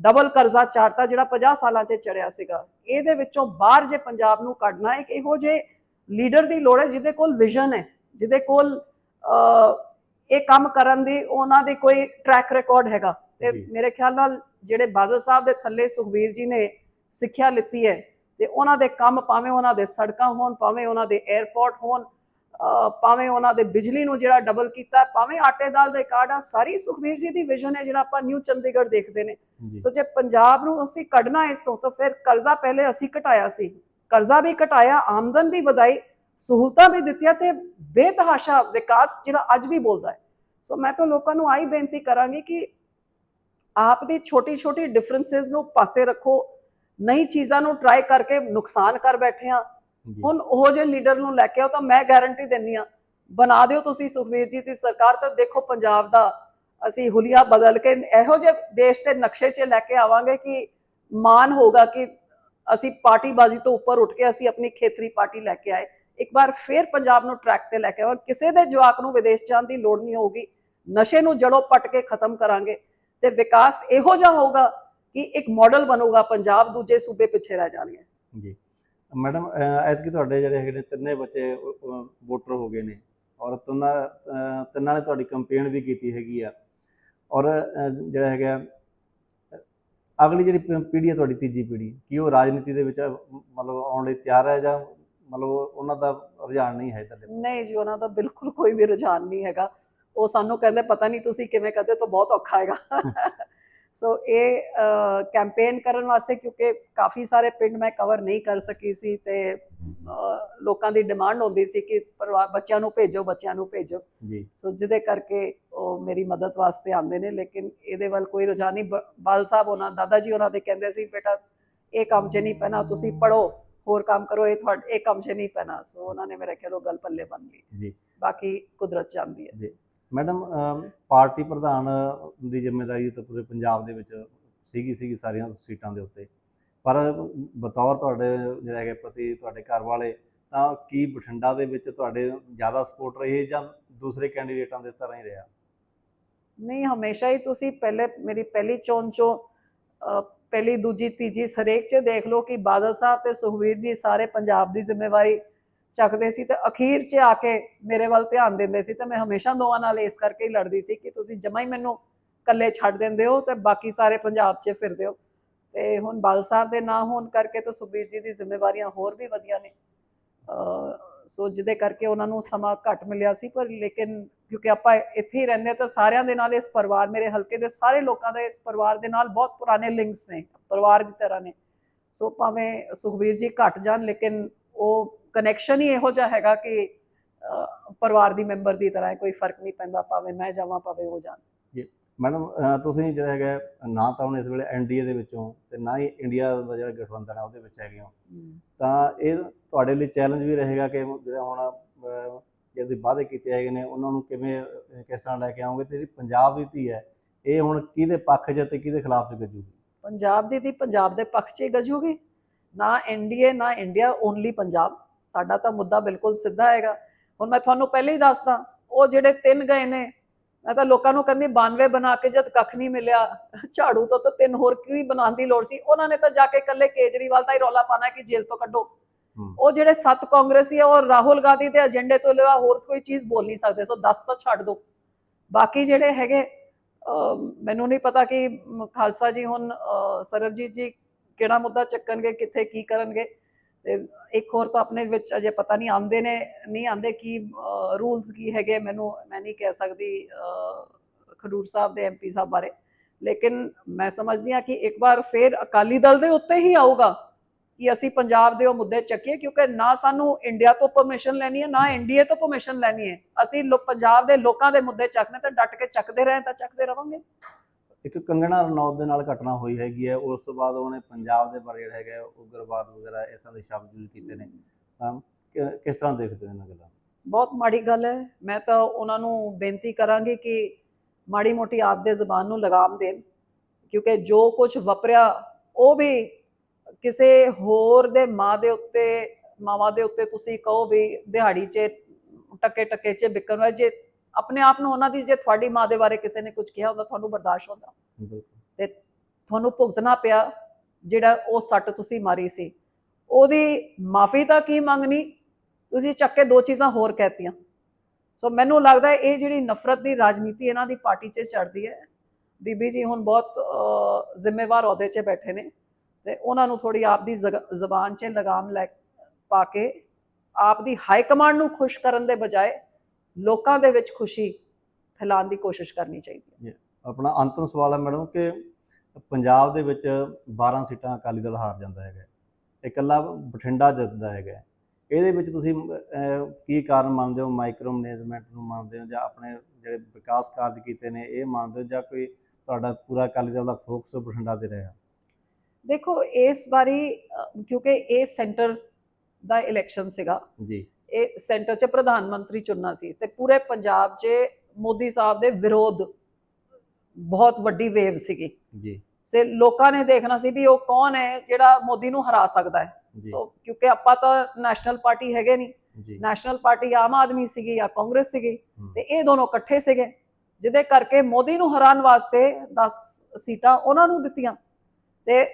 ਡਬਲ ਕਰਜ਼ਾ ਚਾੜਤਾ ਜਿਹੜਾ 50 ਸਾਲਾਂ 'ਚ ਚੜਿਆ ਸੀਗਾ ਇਹਦੇ ਵਿੱਚੋਂ ਬਾਹਰ ਜੇ ਪੰਜਾਬ ਨੂੰ ਕੱਢਣਾ ਇੱਕ ਇਹੋ ਜਿਹੇ ਲੀਡਰ ਦੀ ਲੋੜ ਹੈ ਜਿਹਦੇ ਕੋਲ ਵਿਜ਼ਨ ਹੈ ਜਿਹਦੇ ਕੋਲ ਇਹ ਕੰਮ ਕਰਨ ਦੀ ਉਹਨਾਂ ਦੀ ਕੋਈ ਟਰੈਕ ਰਿਕਾਰਡ ਹੈਗਾ ਤੇ ਜੀ। ਮੇਰੇ ਖਿਆਲ ਨਾਲ ਜਿਹੜੇ ਬਾਦਲ ਸਾਹਿਬ ਦੇ ਥੱਲੇ ਸੁਖਬੀਰ ਜੀ ਨੇ ਸਿੱਖਿਆ ਲਿੱਤੀ ਹੈ ਤੇ ਉਹਨਾਂ ਦੇ ਕੰਮ ਭਾਵੇਂ ਉਹਨਾਂ ਦੇ ਸੜਕਾਂ ਹੋਣ ਭਾਵੇਂ ਉਹਨਾਂ ਦੇ 에ਅਰਪੋਰਟ ਹੋਣ ਭਾਵੇਂ ਉਹਨਾਂ ਦੇ ਬਿਜਲੀ ਨੂੰ ਜਿਹੜਾ ਡਬਲ ਕੀਤਾ ਭਾਵੇਂ ਆਟੇ ਦਾਲ ਦੇ ਕਾਰਡ ਆ ਸਾਰੀ ਸੁਖਬੀਰ ਜੀ ਦੀ ਵਿਜ਼ਨ ਹੈ ਜਿਹੜਾ ਆਪਾਂ ਨਿਊ ਚੰਡੀਗੜ੍ਹ ਦੇਖਦੇ ਨੇ। ਸੋ ਜੇ ਪੰਜਾਬ ਨੂੰ ਅਸੀਂ ਕੱਢਣਾ ਇਸ ਤੋਂ ਤਾਂ ਫਿਰ ਕਰਜ਼ਾ ਪਹਿਲੇ ਅਸੀਂ ਘਟਾਇਆ ਸੀ। ਕਰਜ਼ਾ ਵੀ ਘਟਾਇਆ ਆਮਦਨ ਵੀ ਵਧਾਈ ਸਹੂਲਤਾਂ ਵੀ ਦਿੱਤੀਆਂ ਤੇ ਬੇਤਹਾਸ਼ਾ ਵਿਕਾਸ ਜਿਹੜਾ ਅੱਜ ਵੀ ਬੋਲਦਾ ਹੈ। ਸੋ ਮੈਂ ਤਾਂ ਲੋਕਾਂ ਨੂੰ ਆਈ ਬੇਨਤੀ ਕਰਾਂਗੀ ਕਿ ਆਪ ਦੀ ਛੋਟੀ ਛੋਟੀ ਡਿਫਰੈਂਸਸ ਨੂੰ ਪਾਸੇ ਰੱਖੋ ਨਈ ਚੀਜ਼ਾਂ ਨੂੰ ਟਰਾਈ ਕਰਕੇ ਨੁਕਸਾਨ ਕਰ ਬੈਠੇ ਆ ਹੁਣ ਉਹ ਜੇ ਲੀਡਰ ਨੂੰ ਲੈ ਕੇ ਆਓ ਤਾਂ ਮੈਂ ਗਾਰੰਟੀ ਦਿੰਨੀ ਆ ਬਣਾ ਦਿਓ ਤੁਸੀਂ ਸੁਖਵੀਰ ਜੀ ਦੀ ਸਰਕਾਰ ਤਾਂ ਦੇਖੋ ਪੰਜਾਬ ਦਾ ਅਸੀਂ ਹੁਲੀਆ ਬਦਲ ਕੇ ਇਹੋ ਜਿਹੇ ਦੇਸ਼ ਦੇ ਨਕਸ਼ੇ 'ਚ ਲੈ ਕੇ ਆਵਾਂਗੇ ਕਿ ਮਾਨ ਹੋਗਾ ਕਿ ਅਸੀਂ ਪਾਰਟੀਬਾਜ਼ੀ ਤੋਂ ਉੱਪਰ ਉੱਠ ਕੇ ਅਸੀਂ ਆਪਣੀ ਖੇਤਰੀ ਪਾਰਟੀ ਲੈ ਕੇ ਆਏ। ਇੱਕ ਵਾਰ ਫੇਰ ਪੰਜਾਬ ਨੂੰ ਟਰੈਕ ਤੇ ਲੈ ਕੇ ਆਵਾਂ ਕਿਸੇ ਦੇ ਜਵਾਕ ਨੂੰ ਵਿਦੇਸ਼ ਜਾਣ ਦੀ ਲੋੜ ਨਹੀਂ ਹੋਊਗੀ। ਨਸ਼ੇ ਨੂੰ ਜੜੋਂ ਪੱਟ ਕੇ ਖਤਮ ਕਰਾਂਗੇ ਤੇ ਵਿਕਾਸ ਇਹੋ ਜਿਹਾ ਹੋਊਗਾ ਕਿ ਇੱਕ ਮਾਡਲ ਬਣੂਗਾ ਪੰਜਾਬ ਦੂਜੇ ਸੂਬੇ ਪਿੱਛੇ ਰਹਿ ਜਾਣਗੇ। ਜੀ। ਮੈਡਮ ਐਤਕੀ ਤੁਹਾਡੇ ਜਿਹੜੇ ਹੈਗੇ ਨੇ ਤਿੰਨੇ ਬੱਚੇ ਵੋਟਰ ਹੋ ਗਏ ਨੇ ਔਰ ਤਿੰਨਾਂ ਤਿੰਨਾਂ ਨੇ ਤੁਹਾਡੀ ਕੰਪੇਨ ਵੀ ਕੀਤੀ ਹੈਗੀ ਆ ਔਰ ਜਿਹੜਾ ਹੈਗਾ ਅਗਲੀ ਜਿਹੜੀ ਪੀੜ੍ਹੀ ਹੈ ਤੁਹਾਡੀ ਤੀਜੀ ਪੀੜ੍ਹੀ ਕੀ ਉਹ ਰਾਜਨੀਤੀ ਦੇ ਵਿੱਚ ਮਤਲਬ ਆਉਣ ਲਈ ਤਿਆਰ ਹੈ ਜਾਂ ਮਤਲਬ ਉਹਨਾਂ ਦਾ ਰੁਝਾਨ ਨਹੀਂ ਹੈ ਤੁਹਾਡੇ ਨਹੀਂ ਜੀ ਉਹਨਾਂ ਦਾ ਬਿਲਕੁਲ ਕੋਈ ਵੀ ਰੁਝਾਨ ਨਹੀਂ ਹੈਗਾ। ਉਹ ਸਾਨੂੰ ਕਹਿੰਦੇ ਪਤਾ ਨਹੀਂ ਤੁਸੀਂ ਕਿਵੇਂ ਕਰਦੇ ਤਾਂ ਬਹੁਤ ਔਖਾ ਹੈਗਾ। ਸੋ ਇਹ ਕੈਂਪੇਨ ਕਰਨ ਵਾਸਤੇ ਕਿਉਂਕਿ ਕਾਫੀ ਸਾਰੇ ਪਿੰਡ ਮੈਂ ਕਵਰ ਨਹੀਂ ਕਰ ਸਕੀ ਸੀ ਤੇ ਲੋਕਾਂ ਦੀ ਡਿਮਾਂਡ ਹੁੰਦੀ ਸੀ ਕਿ ਪਰਿਵਾਰ ਬੱਚਿਆਂ ਨੂੰ ਭੇਜੋ ਬੱਚਿਆਂ ਨੂੰ ਭੇਜੋ। ਜੀ। ਸੋ ਜਿਹਦੇ ਕਰਕੇ ਉਹ ਮੇਰੀ ਮਦਦ ਵਾਸਤੇ ਆਉਂਦੇ ਨੇ ਲੇਕਿਨ ਇਹਦੇ ਵੱਲ ਕੋਈ ਰੁਝਾਨ ਨਹੀਂ। ਬਾਲ ਸਾਹਿਬ ਉਹਨਾਂ ਦਾਦਾ ਜੀ ਉਹਨਾਂ ਦੇ ਕਹਿੰਦੇ ਸੀ ਬੇਟਾ ਇਹ ਕੰਮ 'ਚ ਨਹੀਂ ਪੈਣਾ ਤੁਸੀਂ ਪੜੋ ਹੋਰ ਕੰਮ ਕਰੋ ਇਹ ਤੁਹਾਡੇ ਇਹ ਕੰਮ 'ਚ ਨਹੀਂ ਪੈਣਾ। ਸੋ ਉਹਨਾਂ ਨੇ ਮੇਰੇ ਖਿਆਲ ਗੱਲ ਪੱਲੇ ਬੰਨ ਲਈ। ਜੀ। ਬਾਕੀ ਕੁਦਰਤ ਜਾਣਦੀ ਹੈ। ਮੈਡਮ ਪਾਰਟੀ ਪ੍ਰਧਾਨ ਦੀ ਜ਼ਿੰਮੇਵਾਰੀ ਤਾਂ ਪੂਰੇ ਪੰਜਾਬ ਦੇ ਵਿੱਚ ਸੀਗੀ ਸੀਗੀ ਸਾਰੀਆਂ ਸੀਟਾਂ ਦੇ ਉੱਤੇ। ਪਰ ਬਤੌਰ ਤੁਹਾਡੇ ਜਿਹੜਾ ਹੈਗੇ ਪਤੀ ਤੁਹਾਡੇ ਘਰ ਵਾਲੇ, ਤਾਂ ਕੀ ਬਠਿੰਡਾ ਦੇ ਵਿੱਚ ਤੁਹਾਡੇ ਜ਼ਿਆਦਾ ਸਪੋਰਟ ਰਹੀ ਜਾਂ ਦੂਸਰੇ ਕੈਂਡੀਡੇਟਾਂ ਦੇ ਤਰ੍ਹਾਂ ਹੀ ਰਿਹਾ? ਨਹੀਂ, ਹਮੇਸ਼ਾ ਹੀ ਤੁਸੀਂ ਪਹਿਲੇ, ਮੇਰੀ ਪਹਿਲੀ ਚੋਣ ਚੋਂ ਪਹਿਲੀ, ਦੂਜੀ, ਤੀਜੀ ਸਰੇਕ 'ਚ ਦੇਖ ਲਓ ਕਿ ਬਾਦਲ ਸਾਹਿਬ ਤੇ ਸੁਖਵੀਰ ਜੀ ਸਾਰੇ ਪੰਜਾਬ ਦੀ ਜ਼ਿੰਮੇਵਾਰੀ ਚੱਕਦੇ ਸੀ ਤੇ ਅਖੀਰ 'ਚ ਆ ਕੇ ਮੇਰੇ ਵੱਲ ਧਿਆਨ ਦਿੰਦੇ ਸੀ ਤੇ ਮੈਂ ਹਮੇਸ਼ਾ ਦੋਵਾਂ ਨਾਲ ਇਸ ਕਰਕੇ ਹੀ ਲੜਦੀ ਸੀ ਕਿ ਤੁਸੀਂ ਜਮਾ ਹੀ ਮੈਨੂੰ ਇਕੱਲੇ ਛੱਡ ਦਿੰਦੇ ਹੋ ਤੇ ਬਾਕੀ ਸਾਰੇ ਪੰਜਾਬ 'ਚ ਫਿਰਦੇ ਹੋ। ਤੇ ਹੁਣ ਬਾਲ ਸਾਹਿਬ ਦੇ ਨਾ ਹੋਣ ਕਰਕੇ ਤਾਂ ਸੁਖਬੀਰ ਜੀ ਦੀ ਜ਼ਿੰਮੇਵਾਰੀਆਂ ਹੋਰ ਵੀ ਵਧੀਆ ਨੇ। ਸੋ ਜਿਹਦੇ ਕਰਕੇ ਉਹਨਾਂ ਨੂੰ ਸਮਾਂ ਘੱਟ ਮਿਲਿਆ ਸੀ, ਪਰ ਲੇਕਿਨ ਕਿਉਂਕਿ ਆਪਾਂ ਇੱਥੇ ਹੀ ਰਹਿੰਦੇ ਹਾਂ ਤਾਂ ਸਾਰਿਆਂ ਦੇ ਨਾਲ ਇਸ ਪਰਿਵਾਰ, ਮੇਰੇ ਹਲਕੇ ਦੇ ਸਾਰੇ ਲੋਕਾਂ ਦੇ ਇਸ ਪਰਿਵਾਰ ਦੇ ਨਾਲ ਬਹੁਤ ਪੁਰਾਣੇ ਲਿੰਕਸ ਨੇ, ਪਰਿਵਾਰ ਦੀ ਤਰ੍ਹਾਂ ਨੇ। ਸੋ ਭਾਵੇਂ ਸੁਖਬੀਰ ਜੀ ਘਟ ਜਾਣ ਲੇਕਿਨ ਉਹ ਕਨੈਕਸ਼ਨ ਹੀ ਇਹੋ ਜਿਹਾ ਹੈਗਾ ਕਿ ਪਰਿਵਾਰ ਦੀ ਮੈਂਬਰ ਦੀ ਤਰ੍ਹਾਂ ਕੋਈ ਫ਼ਰਕ ਨਹੀਂ ਪੈਂਦਾ ਭਾਵੇਂ ਮੈਂ ਜਾਵਾਂ ਭਾਵੇਂ ਉਹ ਜਾਣ। ਮੈਡਮ ਅਹ ਤੁਸੀਂ ਜਿਹੜਾ ਹੈਗਾ ਨਾ ਤਾਂ ਹੁਣ ਇਸ ਵੇਲੇ ਐਨਡੀਏ ਦੇ ਵਿੱਚੋਂ ਤੇ ਨਾ ਹੀ ਇੰਡੀਆ ਦਾ ਜਿਹੜਾ ਗਠਬੰਧਨ ਹੈ ਉਹਦੇ ਵਿੱਚ ਹੈਗੇ ਹੋ। ਤਾਂ ਇਹ ਤੁਹਾਡੇ ਲਈ ਚੈਲੰਜ ਵੀ ਰਹੇਗਾ ਕਿ ਜਿਹੜਾ ਹੁਣ ਜਿਹੜੇ ਵਾਅਦੇ ਕੀਤੇ ਹੈਗੇ ਨੇ ਉਹਨਾਂ ਨੂੰ ਕਿਵੇਂ ਕਿਸ ਤਰ੍ਹਾਂ ਲੈ ਕੇ ਆਓਗੇ? ਤੇ ਜਿਹੜੀ ਪੰਜਾਬ ਦੀ ਧੀ ਹੈ ਇਹ ਹੁਣ ਕਿਹਦੇ ਪੱਖ 'ਚ ਤੇ ਕਿਹਦੇ ਖਿਲਾਫ 'ਚ ਗੱਜੂਗੀ? ਪੰਜਾਬ ਦੀ ਦੀ ਪੰਜਾਬ ਦੇ ਪੱਖ 'ਚ ਹੀ ਗੱਜੂਗੀ। ਨਾ ਐਨਡੀਏ ਨਾ ਇੰਡੀਆ ਓਨਲੀ ਪੰਜਾਬ। ਸਾਡਾ ਤਾਂ ਮੁੱਦਾ ਬਿਲਕੁਲ ਸਿੱਧਾ ਹੈਗਾ। ਹੁਣ ਮੈਂ ਤੁਹਾਨੂੰ ਪਹਿਲੇ ਹੀ ਦੱਸਦਾ ਉਹ ਜਿਹੜੇ ਤਿੰਨ ਗਏ ਨੇ ਮੈਂ ਤਾਂ ਲੋਕਾਂ ਨੂੰ ਕਹਿੰਦੀ 92 ਬਣਾ ਕੇ ਜਦ ਕੱਖ ਨਹੀਂ ਮਿਲਿਆ ਝਾੜੂ ਤੋਂ ਤਾਂ ਤਿੰਨ ਹੋਰ ਕੀ ਬਣਾਉਣ ਦੀ ਲੋੜ ਸੀ। ਉਹਨਾਂ ਨੇ ਤਾਂ ਜਾ ਕੇ ਇਕੱਲੇ ਕੇਜਰੀਵਾਲ ਦਾ ਹੀ ਰੌਲਾ ਪਾਣਾ ਕਿ ਜੇਲ੍ਹ ਤੋਂ ਕੱਢੋ। ਉਹ ਜਿਹੜੇ ਸੱਤ ਕਾਂਗਰਸੀ ਆ ਉਹ ਰਾਹੁਲ ਗਾਂਧੀ ਦੇ ਏਜੰਡੇ ਤੋਂ ਇਲਾਵਾ ਹੋਰ ਕੋਈ ਚੀਜ਼ ਬੋਲ ਨਹੀਂ ਸਕਦੇ। ਸੋ 10 ਤਾਂ ਛੱਡ ਦਿਓ ਬਾਕੀ ਜਿਹੜੇ ਹੈਗੇ ਮੈਨੂੰ ਨਹੀਂ ਪਤਾ ਕਿ ਖਾਲਸਾ ਜੀ ਹੁਣ ਸਰਬਜੀਤ ਜੀ ਕਿਹੜਾ ਮੁੱਦਾ ਚੱਕਣਗੇ ਕਿੱਥੇ ਕੀ ਕਰਨਗੇ। ਤੇ ਇੱਕ ਹੋਰ ਤਾਂ ਆਪਣੇ ਵਿੱਚ ਅਜੇ ਪਤਾ ਨਹੀਂ ਆਉਂਦੇ ਨੇ, ਨਹੀਂ ਆਉਂਦੇ ਕੀ ਰੂਲਸ ਕੀ ਹੈਗੇ ਮੈਨੂੰ, ਮੈਂ ਨਹੀਂ ਕਹਿ ਸਕਦੀ ਖਡੂਰ ਸਾਹਿਬ ਦੇ ਐਮਪੀ ਸਾਹਿਬ ਬਾਰੇ। ਲੇਕਿਨ ਮੈਂ ਸਮਝਦੀ ਹਾਂ ਕਿ ਇੱਕ ਵਾਰ ਫੇਰ ਅਕਾਲੀ ਦਲ ਦੇ ਉੱਤੇ ਹੀ ਆਊਗਾ ਕਿ ਅਸੀਂ ਪੰਜਾਬ ਦੇ ਉਹ ਮੁੱਦੇ ਚੱਕੀਏ, ਕਿਉਂਕਿ ਨਾ ਸਾਨੂੰ ਇੰਡੀਆ ਤੋਂ ਪਰਮਿਸ਼ਨ ਲੈਣੀ ਹੈ, ਨਾ ਇੰਡੀਆ ਤੋਂ ਪਰਮਿਸ਼ਨ ਲੈਣੀ ਹੈ। ਅਸੀਂ ਲੋ, ਪੰਜਾਬ ਦੇ ਲੋਕਾਂ ਦੇ ਮੁੱਦੇ ਚੱਕਣੇ, ਤਾਂ ਡਟ ਕੇ ਚੱਕਦੇ ਰਹੇ, ਤਾਂ ਚੱਕਦੇ ਰਵਾਂਗੇ। ਇੱਕ ਕੰਗਣਾ ਰਣੌਤ ਦੇ ਨਾਲ ਘਟਨਾ ਹੋਈ ਹੈਗੀ ਹੈ, ਉਸ ਤੋਂ ਬਾਅਦ ਉਹਨੇ ਪੰਜਾਬ ਦੇ ਬਾਰੇ ਜਿਹੜਾ ਹੈਗਾ ਉਗਰਵਾਦ ਵਗੈਰਾ ਇਸ ਤਰ੍ਹਾਂ ਦੇ ਸ਼ਬਦ ਯੂਜ਼ ਕੀਤੇ ਨੇ। ਤਾਂ ਕਿਸ ਤਰ੍ਹਾਂ ਦੇਖਦੇ ਹੋ ਇਹਨਾਂ ਗੱਲਾਂ? ਬਹੁਤ ਮਾੜੀ ਗੱਲ ਹੈ। ਮੈਂ ਤਾਂ ਉਹਨਾਂ ਨੂੰ ਬੇਨਤੀ ਕਰਾਂਗੀ ਕਿ ਮਾੜੀ ਮੋਟੀ ਆਪਦੇ ਜ਼ਬਾਨ ਨੂੰ ਲਗਾਮ ਦੇਣ, ਕਿਉਂਕਿ ਜੋ ਕੁਝ ਵਪਰਿਆ, ਉਹ ਵੀ ਕਿਸੇ ਹੋਰ ਦੇ ਮਾਂ ਦੇ ਉੱਤੇ, ਮਾਵਾਂ ਦੇ ਉੱਤੇ ਤੁਸੀਂ ਕਹੋ ਵੀ ਦਿਹਾੜੀ 'ਚ ਟੱਕੇ ਟੱਕੇ 'ਚ ਵਿਕਣ ਵਾਲੇ, ਜੇ ਆਪਣੇ ਆਪ ਨੂੰ ਉਹਨਾਂ ਦੀ ਜੇ ਤੁਹਾਡੀ ਮਾਂ ਦੇ ਬਾਰੇ ਕਿਸੇ ਨੇ ਕੁਝ ਕਿਹਾ ਹੁੰਦਾ ਤੁਹਾਨੂੰ ਬਰਦਾਸ਼ਤ ਹੁੰਦਾ। ਬਿਲਕੁਲ। ਤੁਹਾਨੂੰ ਭੁਗਤਣਾ ਪਿਆ ਜਿਹੜਾ ਉਹ ਸੱਟ ਤੁਸੀਂ ਮਾਰੀ ਸੀ। ਉਹਦੀ ਮਾਫੀ ਤਾਂ ਕੀ ਮੰਗਣੀ? ਤੁਸੀਂ ਚੱਕ ਕੇ ਦੋ ਚੀਜ਼ਾਂ ਹੋਰ ਕਹਿਤੀਆਂ। ਸੋ ਮੈਨੂੰ ਲੱਗਦਾ ਇਹ ਜਿਹੜੀ ਨਫ਼ਰਤ ਦੀ ਰਾਜਨੀਤੀ ਇਹਨਾਂ ਦੀ ਪਾਰਟੀ 'ਚ ਚੜਦੀ ਹੈ ਬੀਬੀ ਜੀ ਹੁਣ ਬਹੁਤ ਜ਼ਿੰਮੇਵਾਰ ਅਹੁਦੇ 'ਚ ਬੈਠੇ ਨੇ ਤੇ ਉਹਨਾਂ ਨੂੰ ਥੋੜੀ ਆਪ ਦੀ ਜ਼ਬਾਨ 'ਚ ਲਗਾਮ ਲੈ ਪਾ ਕੇ ਆਪ ਦੀ ਹਾਈ ਕਮਾਂਡ ਨੂੰ ਖੁਸ਼ ਕਰਨ ਦੇ ਬਜਾਏ ਲੋਕਾਂ ਦੇ ਵਿੱਚ ਖੁਸ਼ੀ ਫੈਲਾਉਣ ਦੀ ਕੋਸ਼ਿਸ਼ ਕਰਨੀ ਚਾਹੀਦੀ ਹੈ। ਆਪਣਾ ਅੰਤਮ ਸਵਾਲ ਹੈ ਮੈਡਮ ਕਿ ਪੰਜਾਬ ਦੇ ਵਿੱਚ 12 ਸੀਟਾਂ ਅਕਾਲੀ ਦਲ ਹਾਰ ਜਾਂਦਾ ਹੈਗਾ ਇਕੱਲਾ ਬਠਿੰਡਾ ਜਿੱਤਦਾ ਹੈਗਾ ਇਹਦੇ ਵਿੱਚ ਤੁਸੀਂ ਕੀ ਕਾਰਨ ਮੰਨਦੇ ਹੋ? ਮਾਈਕਰੋ ਮੈਨੇਜਮੈਂਟ ਨੂੰ ਮੰਨਦੇ ਹੋ ਜਾਂ ਆਪਣੇ ਜਿਹੜੇ ਵਿਕਾਸ ਕਾਰਜ ਕੀਤੇ ਨੇ ਇਹ ਮੰਨਦੇ ਹੋ ਜਾਂ ਕੋਈ ਤੁਹਾਡਾ ਪੂਰਾ ਅਕਾਲੀ ਦਲ ਦਾ ਫੋਕਸ ਬਠਿੰਡਾ ਤੇ ਰਿਹਾ? ਦੇਖੋ ਇਸ ਵਾਰੀ ਕਿਉਂਕਿ ਇਹ ਸੈਂਟਰ ਦਾ ਇਲੈਕਸ਼ਨ ਸੀਗਾ। ਜੀ। ਇਹ ਸੈਂਟਰ 'ਚ ਪ੍ਰਧਾਨ ਮੰਤਰੀ ਚੁਣਨਾ ਸੀ ਤੇ ਪੂਰੇ ਪੰਜਾਬ 'ਚ ਮੋਦੀ ਸਾਹਿਬ ਦੇ ਵਿਰੋਧ ਬਹੁਤ ਵੱਡੀ ਵੇਵ ਸੀਗੀ। ਜੀ। ਸੇ ਲੋਕਾਂ ਨੇ ਦੇਖਣਾ ਸੀ ਵੀ ਉਹ ਕੌਣ ਹੈ ਜਿਹੜਾ ਮੋਦੀ ਨੂੰ ਹਰਾ ਸਕਦਾ ਹੈ। ਸੋ ਕਿਉਂਕਿ ਆਪਾਂ ਤਾਂ ਨੈਸ਼ਨਲ ਪਾਰਟੀ ਹੈਗੇ ਨਹੀਂ ਨੈਸ਼ਨਲ ਪਾਰਟੀ ਆਮ ਆਦਮੀ ਸੀਗੀ ਜਾਂ ਕਾਂਗਰਸ ਸੀਗੀ ਤੇ ਇਹ ਦੋਨੋਂ ਇਕੱਠੇ ਸੀਗੇ। ਜਿਹਦੇ ਕਰਕੇ ਮੋਦੀ ਨੂੰ ਹਰਾਉਣ ਵਾਸਤੇ 10 ਸੀਟਾਂ ਉਹਨਾਂ ਨੂੰ ਦਿੱਤੀਆਂ। ਤੇ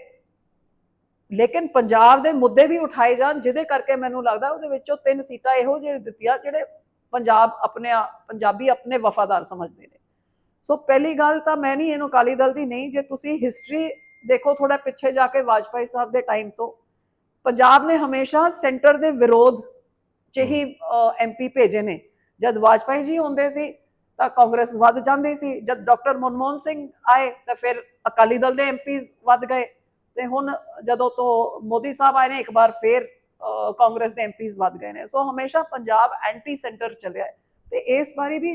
ਲੇਕਿਨ ਪੰਜਾਬ ਦੇ ਮੁੱਦੇ ਵੀ ਉਠਾਏ ਜਾਣ, ਜਿਹਦੇ ਕਰਕੇ ਮੈਨੂੰ ਲੱਗਦਾ ਉਹਦੇ ਵਿੱਚੋਂ ਤਿੰਨ ਸੀਟਾਂ ਇਹੋ ਜਿਹੇ ਦਿੱਤੀਆਂ, ਜਿਹੜੇ ਪੰਜਾਬ ਆਪਣੇ ਆ- ਪੰਜਾਬੀ ਆਪਣੇ ਵਫਾਦਾਰ ਸਮਝਦੇ ਨੇ। ਸੋ ਪਹਿਲੀ ਗੱਲ ਤਾਂ ਮੈਂ ਨਹੀਂ ਇਹਨੂੰ ਅਕਾਲੀ ਦਲ ਦੀ ਨਹੀਂ, ਜੇ ਤੁਸੀਂ ਹਿਸਟਰੀ ਦੇਖੋ ਥੋੜਾ ਪਿੱਛੇ ਜਾ ਕੇ ਵਾਜਪਾਈ ਸਾਹਿਬ ਦੇ ਟਾਈਮ ਤੋਂ, ਪੰਜਾਬ ਨੇ ਹਮੇਸ਼ਾ ਸੈਂਟਰ ਦੇ ਵਿਰੋਧ ਚ ਹੀ ਐਮਪੀ ਭੇਜੇ ਨੇ। ਜਦ ਵਾਜਪਾਈ ਜੀ ਹੁੰਦੇ ਸੀ, ਤਾਂ ਕਾਂਗਰਸ ਵੱਧ ਜਾਂਦੀ ਸੀ। ਜਦ ਡਾਕਟਰ ਮਨਮੋਹਨ ਸਿੰਘ ਆਏ, ਤਾਂ ਫਿਰ ਅਕਾਲੀ ਦਲ ਦੇ ਐਮਪੀਜ਼ ਵੱਧ ਗਏ। ਤੇ ਹੁਣ ਜਦੋਂ ਤੋਂ ਮੋਦੀ ਸਾਹਿਬ ਆਏ ਨੇ, ਇੱਕ ਵਾਰ ਫਿਰ ਕਾਂਗਰਸ ਦੇ ਐਮਪੀਜ਼ ਵੱਧ ਗਏ ਨੇ। ਸੋ ਹਮੇਸ਼ਾ ਪੰਜਾਬ ਐਂਟੀ ਸੈਂਟਰ ਚੱਲਿਆ ਹੈ ਤੇ ਇਸ ਵਾਰੀ ਵੀ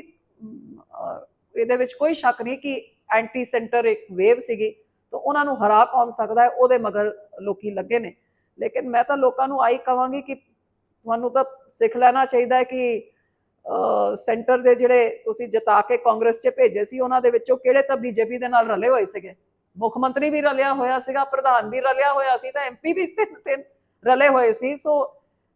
ਇਹਦੇ ਵਿੱਚ ਕੋਈ ਸ਼ੱਕ ਨਹੀਂ ਕਿ ਐਂਟੀ ਸੈਂਟਰ ਇੱਕ ਵੇਵ ਸੀਗੀ ਤਾਂ ਉਹਨਾਂ ਨੂੰ ਹਰਾ ਕੌਣ ਸਕਦਾ ਹੈ, ਉਹਦੇ ਮਗਰ ਲੋਕੀ ਲੱਗੇ ਨੇ। ਲੇਕਿਨ ਮੈਂ ਤਾਂ ਲੋਕਾਂ ਨੂੰ ਆਈ ਕਵਾਂਗੀ ਕਿ ਤੁਹਾਨੂੰ ਤਾਂ ਸਿੱਖ ਲੈਣਾ ਚਾਹੀਦਾ ਹੈ ਕਿ ਸੈਂਟਰ ਦੇ ਜਿਹੜੇ ਤੁਸੀਂ ਜਿਤਾ ਕੇ ਕਾਂਗਰਸ 'ਚ ਭੇਜੇ ਸੀ, ਉਹਨਾਂ ਦੇ ਵਿੱਚੋਂ ਕਿਹੜੇ ਤਾਂ ਬੀਜੇਪੀ ਦੇ ਨਾਲ ਰਲੇ ਹੋਏ ਸੀਗੇ। ਮੁੱਖ ਮੰਤਰੀ ਵੀ ਰਲਿਆ ਹੋਇਆ ਸੀਗਾ, ਪ੍ਰਧਾਨ ਵੀ ਰਲਿਆ ਹੋਇਆ ਸੀ ਤਾਂ ਐਮਪੀ ਵੀ ਤਿੰਨ ਤਿੰਨ ਰਲੇ ਹੋਏ ਸੀ। ਸੋ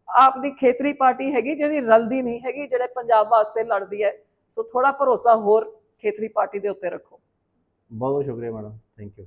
ਆਪ ਦੀ ਖੇਤਰੀ ਪਾਰਟੀ ਹੈਗੀ ਜਿਹੜੀ ਰਲਦੀ ਨਹੀਂ ਹੈਗੀ, ਜਿਹੜੇ ਪੰਜਾਬ ਵਾਸਤੇ ਲੜਦੀ ਹੈ। ਸੋ ਥੋੜਾ ਭਰੋਸਾ ਹੋਰ ਖੇਤਰੀ ਪਾਰਟੀ ਦੇ ਉੱਤੇ ਰੱਖੋ। ਬਹੁਤ ਸ਼ੁਕਰੀਆ ਮੈਡਮ, ਥੈਂਕ ਯੂ।